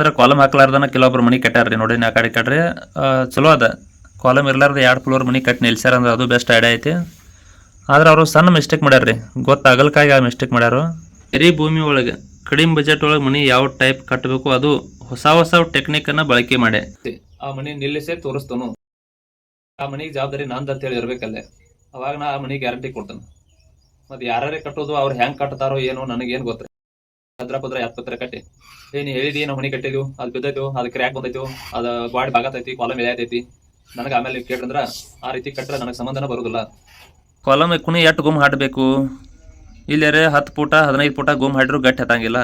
ಅಂದ್ರೆ ಕಾಲಮ್ ಹಾಕ್ಲಾರ್ದನ ಕೆಲವೊಬ್ರು ಮನಿ ಕಟ್ಟಾರ್ರಿ ನೋಡಿ ನಾ ಕಡೆ ಕಟ್ರಿ. ಚಲೋ ಅದ. ಕಾಲಮ್ ಇರ್ಲಾರ್ದ ಎರಡು ಫ್ಲೋರ್ ಮನಿ ಕಟ್ಟಿ ನಿಲ್ಸ್ಯಾರ ಅಂದ್ರೆ ಅದು ಬೆಸ್ಟ್ ಐಡಿಯಾ ಐತಿ. ಆದ್ರೆ ಅವರು ಸಣ್ಣ ಮಿಸ್ಟೇಕ್ ಮಾಡ್ಯಾರ್ರಿ. ಗೊತ್ತಾಗಲ್ಕಾಗಿ ಆ ಮಿಸ್ಟೇಕ್ ಮಾಡ್ಯಾರು. ಎರಿ ಭೂಮಿ ಒಳಗೆ ಕಡಿಮೆ ಬಜೆಟ್ ಒಳಗೆ ಮನಿ ಯಾವ ಟೈಪ್ ಕಟ್ಟಬೇಕು ಅದು ಹೊಸ ಹೊಸ ಟೆಕ್ನಿಕ್ ಅನ್ನ ಬಳಕೆ ಮಾಡಿ ಆ ಮನಿ ನಿಲ್ಲಿಸೇ ತೋರಿಸ್ತಾನು. ಆ ಮನಿಗೆ ಜವಾಬ್ದಾರಿ ನಂದು ಅಂತ ಹೇಳಿ ಇರ್ಬೇಕಲ್ಲೇ. ಅವಾಗ ನಾ ಆ ಮನಿ ಗ್ಯಾರಂಟಿ ಕೊಡ್ತಾನೆ. ಮತ್ತೆ ಯಾರೇ ಕಟ್ಟೋದು, ಅವ್ರು ಹೆಂಗ್ ಕಟ್ತಾರೋ ಏನೋ ನನಗೇನು ಗೊತ್ತ ಅದ್ರ ಪದ್ರ ಎಪ್ಪತ್ತರ ಕಟ್ಟಿ? ಏ, ನೀ ಹೇಳಿದಿ, ನಾವು ಮನಿ ಕಟ್ಟಿದ್ವು, ಅದು ಬಿದ್ದೈತು, ಅದ್ ಕ್ರ್ಯಾಕ್ ಬಂದೈತು, ಅದ ಬಾಡಿ ಬಾಗತೈತಿ ಕಾಲಮ್ ಎಳೆಯತೈತಿ ನನಗೆ ಆಮೇಲೆ ಕೇಳ್ರಂದ್ರ, ಆ ರೀತಿ ಕಟ್ಟರೆ ನನಗೆ ಸಂಬಂಧನ ಬರುದಿಲ್ಲ. ಕಾಲಮ್ ಕುಣಿ ಎಷ್ಟು ಗುಮ್ ಹಾಡಬೇಕು? ಇಲ್ಲೇರೆ ಹತ್ತು ಪುಟ, ಹದಿನೈದು ಪುಟ ಗುಮ್ ಹಾಡ್ರು ಗಟ್ಟಿ ಹತ್ತಂಗಿಲ್ಲ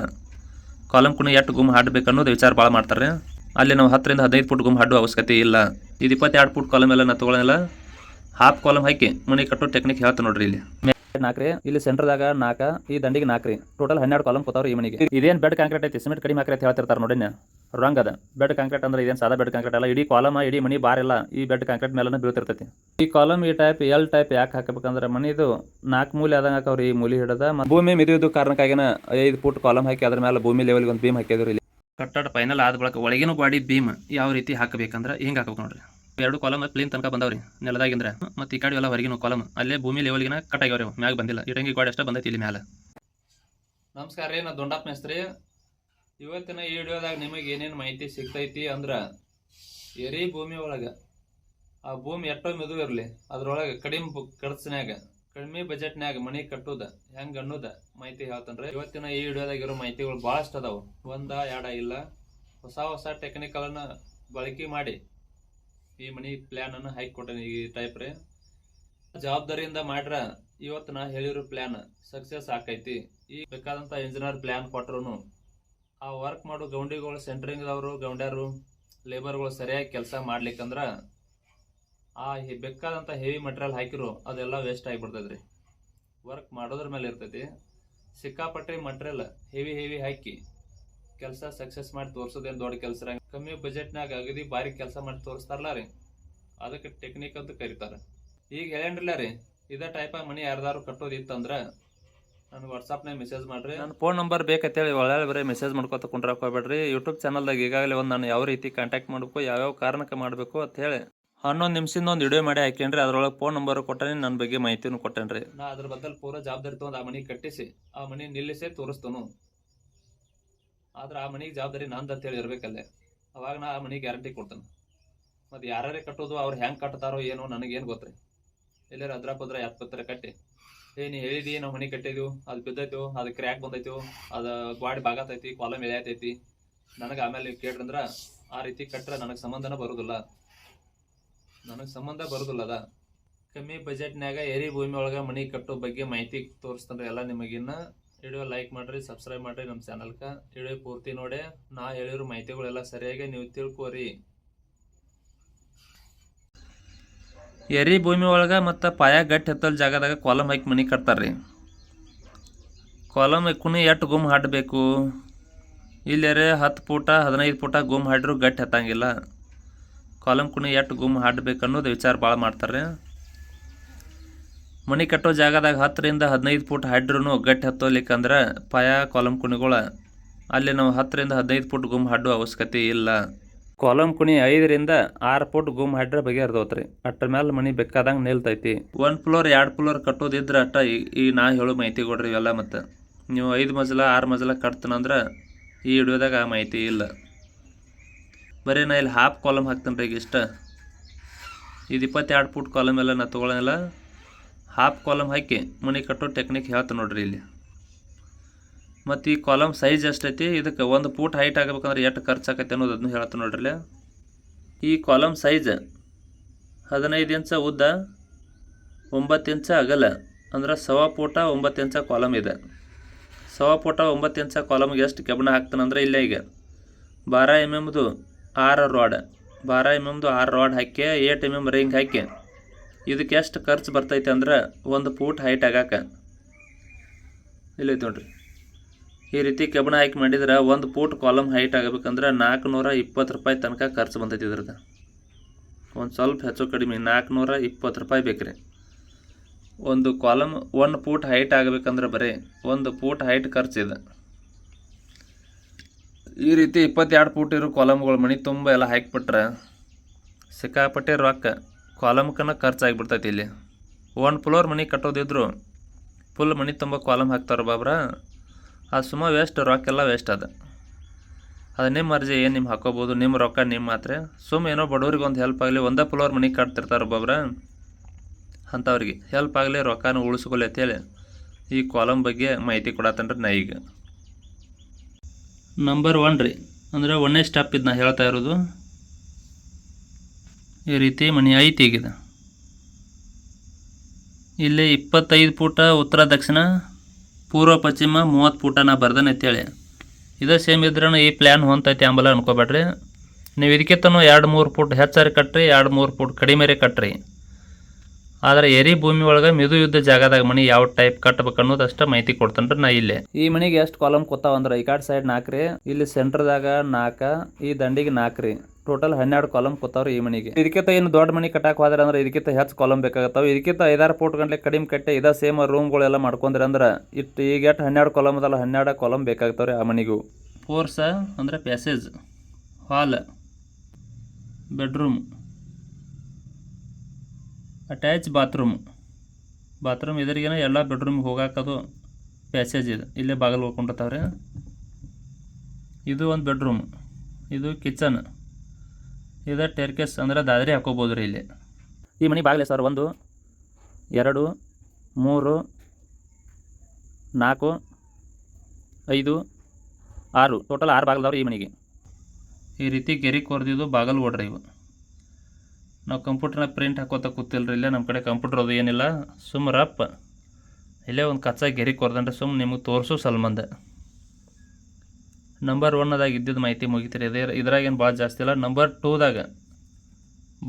ಕಾಲಮ್ ಕುಣಿ ಎಷ್ಟು ಗುಮ್ ಹಾಡ್ಬೇಕು ಅನ್ನೋದು ವಿಚಾರ ಭಾಳ ಮಾಡ್ತಾರೆ. ಅಲ್ಲಿ ನಾವು ಹತ್ತರಿಂದ ಹದಿನೈದು ಫುಟ್ ಗುಮ್ ಹಾಡುವ ಅವಶ್ಯಕತೆ ಇಲ್ಲ. ಇದು ಇಪ್ಪತ್ತೆರಡು ಫುಟ್ ಕಾಲಮ್ ಎಲ್ಲ ನಾ ತೊಗೊಳಲ್ಲ ಹಾಫ್ ಕಾಲಮ್ ಹಾಕಿ, ಮನೆ ಕಟ್ಟೋ ಟೆಕ್ನಿಕ್ ಹೇಳ್ತಾ ನೋಡ್ರಿ ಇಲ್ಲಿ? ನಾಲ್ಕ್ರಿ, ಇಲ್ಲಿ ಸೆಂಟರ್ದಾಗ ನಾಕ ಈ ದಂಡಿಗೆ ನಾಕ್ರಿ ಟೋಟಲ್ ಹನ್ನೆರಡು ಕಾಲಂ ಕೊತ್ತವ್ರಿ ಈ ಮನೆಗೆ ಇದೇನು ಬೆಡ್ ಕಾಂಕ್ರೀಟ್ ಐತಿ? ಸಿಮೆಂಟ್ ಕಡಿಮೆ ಹಾಕ್ರಿ ಅಂತ ಹೇಳ್ತಿರ್ತಾರೆ ನೋಡಿ ರಾಂಗ್ ಅದ. ಬೆಡ್ ಕಾಂಕ್ರೀಟ್ ಅಂದ್ರೆ ಇದೇನು ಸಾದಾ ಬೆಡ್ ಕಾಂಕ್ರೀಟ್ ಅಲ್ಲ. ಇಡೀ ಕಾಲಮ್ ಇಡೀ ಮನಿ ಬಾರ್ ಎಲ್ಲ ಈ ಬೆಡ್ ಕಾಂಕ್ರೀಟ್ ಮೇಲೆ ಬೀಳ್ತಿರ್ತೈತಿ. ಈ ಕಾಲಮ್ ಈ ಟೈಪ್ ಎಲ್ ಟೈಪ್ ಯಾಕೆ ಹಾಕಬೇಕಂದ್ರೆ ಮನಿದು ನಾಲ್ಕು ಮೂಲೆ ಆದಂಗೆ ಹಾಕವ್ರಿ ಈ ಮೂಲಿ ಹಿಡದ. ಭೂಮಿ ಮಿದಿಯೋದು ಕಾರಣಕ್ಕಾಗಿನ ಐದು ಫುಟ್ ಕಾಲಮ್ ಹಾಕಿ ಅದ್ರ ಮೇಲೆ ಭೂಮಿ ಲೆವೆಲ್ಗೆ ಒಂದು ಬೀಮ್ ಹಾಕಿದ್ರು ಇಲ್ಲಿ. ಕಟ್ಟಡ ಫೈನಲ್ ಆದ ಬಳಿಕ ಒಳಗಿನ ಗಾಡಿ ಬೀಮ್ ಯಾವ ರೀತಿ ಹಾಕಬೇಕಂದ್ರೆ ಹಿಂಗೆ ಹಾಕಬೇಕು ನೋಡ್ರಿ. ಎರಡು ಕಾಲಮ್ ಪ್ಲೇನ್ ತನಕ ಬಂದವ್ರಿ, ನೆಲದಾಗಿಂದ್ರೆ. ಮತ್ತು ಈ ಕಡೆ ಎಲ್ಲ ಹೊರಗಿನ ಕಾಲಮ್ ಅಲ್ಲೇ ಭೂಮಿ ಲೆವೆಲ್ಗಿನ ಕಟ್ ಆಗ್ಯಾವ್ರಿ. ಮ್ಯಾಗ ಬಂದಿಲ್ಲ. ಇಟಂಗಿ ಗೋಡೆ ಅಷ್ಟೇ ಬಂದೈತಿ ಇಲ್ಲಿ ಮ್ಯಾಲೆ. ನಮಸ್ಕಾರ ರೀ ನಾ ದೊಂಡಪ್ಪ ಮೇಸ್ತ್ರಿ. ಇವತ್ತಿನ ಈ ವಿಡಿಯೋದಾಗ ನಿಮಗೆ ಏನೇನು ಮಾಹಿತಿ ಸಿಗ್ತೈತಿ ಅಂದ್ರ, ಎರಿ ಭೂಮಿ ಒಳಗೆ, ಆ ಭೂಮಿ ಎಷ್ಟೋ ಮೆದು ಇರಲಿ, ಅದ್ರೊಳಗೆ ಕಡಿಮೆ ಖರ್ಚಿನ್ಯಾಗ, ಕಡಿಮೆ ಬಜೆಟ್ನ್ಯಾಗ ಮನೆ ಕಟ್ಟುದ, ಹೆಂಗ್ ಅನ್ನೋದ ಮಾಹಿತಿ ಹೇಳ್ತಾನ್ರಿ ಇವತ್ತಿನ ಈ ವಿಡಿಯೋದಾಗ ಇರೋ ಮಾಹಿತಿಗಳು ಭಾಳಷ್ಟು ಅದಾವು. ಒಂದ, ಎರಡ ಇಲ್ಲ. ಹೊಸ ಹೊಸ ಟೆಕ್ನಿಕಲನ್ನು ಬಳಕೆ ಮಾಡಿ ಈ ಮನಿ ಪ್ಲಾನ್ ಅನ್ನು ಹಾಕಿ ಈ ಟೈಪ್ ರೀ. ಜವಾಬ್ದಾರಿಯಿಂದ ಮಾಡ್ರ ಇವತ್ತು ನಾ ಹೇಳಿರೋ ಪ್ಲಾನ್ ಸಕ್ಸಸ್ ಆಕೈತಿ. ಈ ಬೇಕಾದಂತ ಇಂಜಿನಿಯರ್ ಪ್ಲಾನ್ ಕೊಟ್ರು ಆ ವರ್ಕ್ ಮಾಡೋ ಗೌಂಡಿಗಳು ಸೆಂಟ್ರಿಂಗ್ದವರು ಗೌಂಡ್ಯಾರು ಲೇಬರ್ಗಳು ಸರಿಯಾಗಿ ಕೆಲಸ ಮಾಡ್ಲಿಕ್ಕಂದ್ರ, ಆ ಬೇಕಾದಂತ ಹೆವಿ ಮಟೀರಿಯಲ್ ಹಾಕಿರು, ಅದೆಲ್ಲ ವೇಸ್ಟ್ ಆಗಿಬಿಡ್ತೈತ್ರಿ. ವರ್ಕ್ ಮಾಡೋದ್ರ ಮೇಲೆ ಇರ್ತೈತಿ. ಸಿಕ್ಕಾಪಟ್ಟೆ ಮಟೀರಿಯಲ್ ಹೆವಿ ಹೆವಿ ಹಾಕಿ, ಕೆಲಸ ಸಕ್ಸಸ್ ಮಾಡಿ ತೋರ್ಸೋದೇನು ದೊಡ್ಡ ಕೆಲಸ ಕಮ್ಮಿ ಬಜೆಟ್ನಾಗ ಅಗದಿ ಭಾರಿ ಕೆಲಸ ಮಾಡಿ ತೋರಿಸ್ತಾರಲ್ಲ ರೀ. ಅದಕ್ಕೆ ಟೆಕ್ನಿಕ್ ಅಂತ ಕರೀತಾರ. ಈಗ ಹೇಳೇನ್ರಲ್ಲ ರೀ ಇದೇ ಟೈಪ್ ಮನಿ ಯಾರ್ದಾರು ಕಟ್ಟೋದಿತ್ತಂದ್ರೆ ನನಗೆ ವಾಟ್ಸಪ್ನಾಗ ಮೆಸೇಜ್ ಮಾಡಿರಿ. ನನ್ನ ಫೋನ್ ನಂಬರ್ ಬೇಕಂತೇಳಿ ಒಳ್ಳೆ ಬರೀ ಮೆಸೇಜ್ ಮಾಡ್ಕೊತ ಕುಂಡ್ರಕ್ಕೆ ಹೋಗ್ಬೇಡ್ರಿ. ಯೂಟ್ಯೂಬ್ ಚಾನಲ್ದಾಗ ಈಗಾಗಲೇ ಒಂದು ನಾನು ಯಾವ ರೀತಿ ಕಾಂಟ್ಯಾಕ್ಟ್ ಮಾಡಬೇಕು ಯಾವ್ಯಾವ ಕಾರಣಕ್ಕೆ ಮಾಡಬೇಕು ಅಂತ ಹೇಳಿ ಹನ್ನೊಂದು ನಿಮಿಷದಿಂದ ಒಂದು ವಿಡಿಯೋ ಮಾಡಿ ಹಾಕೇನ್ರಿ ಅದ್ರೊಳಗೆ ಫೋನ್ ನಂಬರ್ ಕೊಟ್ಟೇನಿ ನನ್ನ ಬಗ್ಗೆ ಮಾಹಿತಿನೂ ಕೊಟ್ಟೇನ್ರಿ. ನಾ ಅದ್ರ ಬದಲ್ ಪೂರ ಜವಾಬ್ದಾರಿ ತಗೊಂಡು ಆ ಮನಿ ಕಟ್ಟಿಸಿ ಆ ಮನಿ ನಿಲ್ಲಿಸೇ ತೋರಿಸ್ತನು. ಆದ್ರೆ ಆ ಮನಿಗೆ ಜವಾಬ್ದಾರಿ ನಂದು ಅಂತ ಹೇಳಿ ಇರ್ಬೇಕಲ್ಲೇ. ಅವಾಗ ನಾ ಆ ಮನಿಗೆ ಗ್ಯಾರಂಟಿ ಕೊಡ್ತೇನೆ. ಮತ್ತು ಯಾರೇ ಕಟ್ಟೋದು ಅವ್ರು ಹೆಂಗೆ ಕಟ್ತಾರೋ ಏನೋ ನನಗೇನು ಗೊತ್ತ್ರಿ. ಎಲ್ಲಾರ ಅದ್ರ ಪದ್ರ ಪತ್ರ ಕಟ್ಟಿ. ಏ, ನೀ ಹೇಳಿದಿ ನಾವು ಮನೆ ಕಟ್ಟಿದ್ವು, ಅದು ಬಿದ್ದೈತು, ಅದು ಕ್ರ್ಯಾಕ್ ಬಂದೈತು, ಅದು ಗ್ವಾಡಿ ಬಾಗತೈತಿ ಕಾಲಮ್ ಎಳೆಯತೈತಿ ನನಗೆ ಆಮೇಲೆ ಕೇಳ್ರಂದ್ರ, ಆ ರೀತಿ ಕಟ್ಟರೆ ನನಗೆ ಸಂಬಂಧನ ಬರೋದಿಲ್ಲ. ನನಗೆ ಸಂಬಂಧ ಬರೋದಿಲ್ಲ ಅದ. ಕಮ್ಮಿ ಬಜೆಟ್ನ್ಯಾಗ ಏರಿ ಭೂಮಿ ಒಳಗೆ ಮನೆ ಕಟ್ಟೋ ಬಗ್ಗೆ ಮಾಹಿತಿ ತೋರಿಸ್ತಂದ್ರೆ ಎಲ್ಲ ನಿಮಗಿನ್ನ. ವಿಡಿಯೋ ಲೈಕ್ ಮಾಡ್ರಿ ಸಬ್ಸ್ಕ್ರೈಬ್ ಮಾಡ್ರಿ ನಮ್ಮ ಚಾನಲ್ಗೆ ವಿಡಿಯೋ ಪೂರ್ತಿ ನೋಡಿ, ನಾ ಹೇಳಿರೋ ಮಾಹಿತಿಗಳೆಲ್ಲ ಸರಿಯಾಗಿ ನೀವು ತಿಳ್ಕೊರಿ. ಎರಿ ಭೂಮಿ ಒಳಗೆ ಮತ್ತು ಪಾಯ ಗಟ್ಟಿ ಹತ್ತಲ್ ಜಾಗದಾಗ ಕಾಲಮ್ ಹಾಕಿ ಮನೆ ಕಟ್ತಾರ್ರಿ. ಕಾಲಮ್ ಕುಣಿ ಎಷ್ಟು ಗುಮ್ ಹಾಡಬೇಕು? ಇಲ್ಲರೇ ಹತ್ತು ಪೂಟ, ಹದಿನೈದು ಪೂಟ ಗುಮ್ ಹಾಡ್ರು ಗಟ್ಟಿ ಹತ್ತಂಗಿಲ್ಲ ಕಾಲಮ್ ಕುಣಿ ಎಷ್ಟು ಗುಮ್ ಹಾಡ್ಬೇಕು ಅನ್ನೋದು ವಿಚಾರ ಭಾಳ ಮಾಡ್ತಾರೆ ಮನಿ ಕಟ್ಟೋ ಜಾಗದಾಗ ಹತ್ತರಿಂದ ಹದಿನೈದು ಫುಟ್ ಹಡ್ರೂ ಗಟ್ಟಿ ಹತ್ತೋಲಿಕ್ಕಂದ್ರೆ ಪಾಯ ಕಾಲಮ್ ಕುಣಿಗಳ. ಅಲ್ಲಿ ನಾವು ಹತ್ತರಿಂದ ಹದಿನೈದು ಫುಟ್ ಗುಮ್ ಹಡ್ಡು ಅವಶ್ಯಕತೆ ಇಲ್ಲ. ಕಾಲಮ್ ಕುಣಿ ಐದರಿಂದ ಆರು ಫುಟ್ ಗುಮ್ ಹಾಡ್ರೆ ಬಗೆಹರ್ದೋತ್ರಿ ಅಟ್ಟ ಮೇಲೆ ಮನಿ ಬೇಕಾದಂಗೆ ನಿಲ್ತೈತಿ. ಒಂದು ಫ್ಲೋರ್, ಎರಡು ಫ್ಲೋರ್ ಕಟ್ಟೋದಿದ್ರೆ ಅಟ್ಟ ಈ ನಾ ಹೇಳೋ ಮಾಹಿತಿ ಕೊಡ್ರಿ ಇವೆಲ್ಲ ಮತ್ತು. ನೀವು ಐದು ಮಜಲ, ಆರು ಮಜಲ ಕಟ್ತೀನಂದ್ರೆ ಈ ಹಿಡಿಯೋದಾಗ ಆ ಮಾಹಿತಿ ಇಲ್ಲ. ಬರೀ ನಾ ಇಲ್ಲಿ ಹಾಫ್ ಕಾಲಮ್ ಹಾಕ್ತೇನೆ ರೀ ಈಗ ಇಷ್ಟ ಇದು ಇಪ್ಪತ್ತೆರಡು ಫುಟ್ ಕಾಲಮ್ ಎಲ್ಲ ನಾ ತೊಗೊಳಲ್ಲ ಹಾಫ್ ಕಾಲಮ್ ಹಾಕಿ, ಮನೆ ಕಟ್ಟೋ ಟೆಕ್ನಿಕ್ ಹೇಳ್ತ ನೋಡ್ರಿ ಇಲ್ಲಿ. ಮತ್ತು ಈ ಕಾಲಮ್ ಸೈಜ್ ಎಷ್ಟೈತಿ, ಇದಕ್ಕೆ ಒಂದು ಫೂಟ್ ಹೈಟ್ ಆಗಬೇಕಂದ್ರೆ ಎಷ್ಟು ಖರ್ಚು ಆಕೈತೆ ಅನ್ನೋದು ಅದನ್ನು ಹೇಳ್ತ ನೋಡ್ರಿ. ಈ ಕಾಲಮ್ ಸೈಜ್ ಹದಿನೈದು ಇಂಚ ಉದ್ದ, ಒಂಬತ್ತು ಇಂಚ ಅಗಲ, ಅಂದ್ರೆ ಸವಾ ಪೋಟ ಒಂಬತ್ತು ಇಂಚ ಕಾಲಮ್ ಇದೆ. ಸವಾ ಪೋಟ ಒಂಬತ್ತು ಇಂಚ ಕಾಲಮ್ಗೆ ಎಷ್ಟು ಕೆಬ್ಬಣ ಹಾಕ್ತಾನಂದ್ರೆ ಇಲ್ಲೇ ಈಗ. ಬಾರ ಎಂ ಎಮ್ದು ಆರು ರಾಡ್ ಬಾರ ಎಂ ಎಮ್ದು ಆರು ರಾಡ್ ಹಾಕಿ ಏಟ್ ಎಂ ಎಂ ರಿಂಗ್ ಹಾಕಿ. ಇದಕ್ಕೆ ಎಷ್ಟು ಖರ್ಚು ಬರ್ತೈತೆ ಅಂದ್ರೆ ಒಂದು ಫೂಟ್ ಹೈಟ್ ಆಗಾಕ ಇಲ್ಲೈತೆ ನೋಡ್ರಿ. ಈ ರೀತಿ ಕಬ್ಬಣ ಆಯ್ಕೆ ಮಾಡಿದ್ರೆ ಒಂದು ಫೂಟ್ ಕಾಲಮ್ ಹೈಟ್ ಆಗಬೇಕಂದ್ರೆ ನಾಲ್ಕುನೂರ ಇಪ್ಪತ್ತು ರೂಪಾಯಿ ತನಕ ಖರ್ಚು ಬಂದೈತಿ ಇದ್ರದ್ದು. ಒಂದು ಸ್ವಲ್ಪ ಹೆಚ್ಚು ಕಡಿಮೆ ನಾಲ್ಕುನೂರ ಇಪ್ಪತ್ತು ರೂಪಾಯಿ ಬೇಕ್ರಿ. ಒಂದು ಕಾಲಮ್ ಒಂದು ಫೂಟ್ ಹೈಟ್ ಆಗಬೇಕಂದ್ರೆ ಬರೀ ಒಂದು ಫೂಟ್ ಹೈಟ್ ಖರ್ಚು ಇದೆ. ಈ ರೀತಿ ಇಪ್ಪತ್ತೆರಡು ಫೂಟ್ ಇರೋ ಕಾಲಮ್ಗಳು ಮನೆ ತುಂಬ ಎಲ್ಲ ಹಾಕಿಬಿಟ್ರೆ ಸಿಕ್ಕಾಪಟ್ಟೆ ರೊಕ್ಕ ಕಾಲಮ್ಕನ ಖರ್ಚಾಗಿಬಿಡ್ತೈತಿ ಇಲ್ಲಿ. ಒಂದು ಫ್ಲೋರ್ ಮನೆ ಕಟ್ಟೋದಿದ್ರು ಫುಲ್ ಮನೆ ತುಂಬ ಕಾಲಮ್ ಹಾಕ್ತಾರೆ ಬಾಬ್ರ. ಅದು ಸುಮ್ಮ ವೇಸ್ಟ್ ರೊಕ್ಕೆಲ್ಲ ವೇಸ್ಟ್ ಅದ. ಅದು ನಿಮ್ಮ ಅರ್ಜಿ, ಏನು ನಿಮ್ಮ ಹಾಕೋಬೋದು ನಿಮ್ಮ ರೊಕ್ಕ ನಿಮ್ಮ ಮಾತ್ರ. ಸುಮ್ಮ ಏನೋ ಬಡವ್ರಿಗೆ ಒಂದು ಹೆಲ್ಪ್ ಆಗಲಿ, ಒಂದೇ ಫ್ಲೋರ್ ಮನೆ ಕಟ್ತಿರ್ತಾರೆ ಬಾಬ್ರ. ಅಂಥವ್ರಿಗೆ ಹೆಲ್ಪ್ ಆಗಲಿ, ರೊಕ್ಕನ ಅಂತ ಅಂತೇಳಿ ಈ ಕಾಲಮ್ ಬಗ್ಗೆ ಮಾಹಿತಿ ಕೊಡತ್ತನ್ರಿ ನಾ ಈಗ. ನಂಬರ್ ಒನ್ ರೀ, ಅಂದರೆ ಒಂದನೇ ಸ್ಟೆಪ್ ಇದು ನಾ ಹೇಳ್ತಾ ಇರೋದು. ಈ ರೀತಿ ಮನೆ ಐತಿ ಈಗಿದೆ ಇಲ್ಲಿ ಇಪ್ಪತ್ತೈದು ಫೂಟ ಉತ್ತರ, ದಕ್ಷಿಣ, ಪೂರ್ವ, ಪಶ್ಚಿಮ, ಮೂವತ್ತು ಫೂಟ ನಾ ಬರ್ದನ್ ಅಂತೇಳಿ. ಇದೇ ಸೇಮ್ ಇದ್ರೂ ಈ ಪ್ಲ್ಯಾನ್ ಹೊಂತೈತಿ ಅಂಬಲ ಅನ್ಕೋಬೇಡ್ರಿ. ನೀವು ಇದಕ್ಕಿಂತನೂ ಎರಡು ಮೂರು ಫೂಟ್ ಹೆಚ್ಚಾರಿ ಕಟ್ಟ್ರಿ ಎರಡು ಮೂರು ಫೂಟ್ ಕಡಿಮೆ ಕಟ್ಟ್ರಿ ಆದರೆ ಎರಿ ಭೂಮಿ ಒಳಗೆ ಮಿದು ಯುದ್ಧ ಜಾಗದಾಗ ಮನೆ ಯಾವ ಟೈಪ್ ಕಟ್ಟಬೇಕು ಅನ್ನೋದು ಅಷ್ಟೇ ಮಾಹಿತಿ ಕೊಡ್ತೇನ್ರಿ ನಾ ಇಲ್ಲಿ. ಈ ಮನೆಗೆ ಎಷ್ಟು ಕಾಲಮ್ ಕೊತ್ತಾವಂದ್ರೆ, ಈ ಕಾಡ್ ಸೈಡ್ ನಾಲ್ಕ್ರಿ ಇಲ್ಲಿ ಸೆಂಟರ್ದಾಗ ನಾಲ್ಕ ಈ ದಂಡಿಗೆ ನಾಲ್ಕ್ರಿ ಟೋಟಲ್ ಹನ್ನೆರಡು ಕಾಲಮ್ ಕೊತ್ತಾವ್ರಿ ಈ ಮನೆಗೆ. ಇದಕ್ಕಿಂತ ಏನು ದೊಡ್ಡ ಮನೆ ಕಟ್ಟಾಕ್ ಹೋದ್ರೆ ಅಂದ್ರೆ ಇದಕ್ಕಿಂತ ಹೆಚ್ಚು ಕಾಲಮ್ ಬೇಕಾಗತ್ತವೆ. ಇದಕ್ಕಿಂತ ಐದಾರು ಫೋಟ್ ಗಂಟೆ ಕಡಿಮೆ ಕಟ್ಟೆ ಇದ ಸೇಮ್ ರೂಮ್ಗಳೆಲ್ಲ ಮಾಡ್ಕೊಂಡ್ರೆ ಅಂದ್ರೆ ಇಟ್ಟು ಈಗ ಎಷ್ಟು ಹನ್ನೆರಡು ಕಾಲಮ್ ಅದಲ್ಲ ಹನ್ನೆರಡು ಕಾಲಮ್ ಬೇಕಾಗ್ತಾವ್ರಿ ಆ ಮನೆಗೂ. ಫೋರ್ಸ ಅಂದ್ರೆ passage hall bedroom attach bathroom bathroom ಎದುರಿಗೇನ ಎಲ್ಲ ಬೆಡ್ರೂಮ್ಗೆ ಹೋಗಾಕದು ಪ್ಯಾಸೇಜ್ ಇದೆ. ಇಲ್ಲೇ ಬಾಗಿಲು ಹೋಗ್ಕೊಂಡಿರ್ತಾವ್ರಿ ಇದು ಒಂದು ಬೆಡ್ರೂಮ್ ಇದು ಕಿಚನ್ ಇದು ಟೆರ್ಕೇಸ್ ಅಂದ್ರೆ ದಾದ್ರಿ ಹಾಕೋಬೋದು ರೀ ಇಲ್ಲಿ. ಈ ಮನೆ ಬಾಗಿಲೆ ಸರ್ ಒಂದು, ಎರಡು, ಮೂರು, ನಾಲ್ಕು, ಐದು, ಆರು. ಟೋಟಲ್ ಆರು ಬಾಗಿಲದವ್ರು ಈ ಮನೆಗೆ. ಈ ರೀತಿ ಗೆರಿ ಕೊರ್ದಿದ್ದು ಬಾಗಲ್ ಓಡ್ರಿ ಇವು. ನಾವು ಕಂಪ್ಯೂಟರ್ನ ಪ್ರಿಂಟ್ ಹಾಕೋತ ಕೂತಿಲ್ರಿ ಇಲ್ಲೇ ನಮ್ಮ ಕಡೆ ಕಂಪ್ಯೂಟರ್ ಅದು ಏನಿಲ್ಲ. ಸುಮ್ಮ ರಪ್ಪ. ಇಲ್ಲೇ ಒಂದು ಕಚ್ಚಾ ಗೆರಿ ಕೊರ್ದಂಡ್ರೆ ಸುಮ್ಮ ನಿಮಗೆ ತೋರಿಸು ಸಲ್ಮಂದ. ನಂಬರ್ ಒನ್ದಾಗ ಇದ್ದಿದ್ದು ಮಾಹಿತಿ ಮುಗಿತೀರಿ. ಇದೇ ಇದ್ರಾಗೇನು ಭಾಳ ಜಾಸ್ತಿ ಇಲ್ಲ. ನಂಬರ್ ಟೂದಾಗ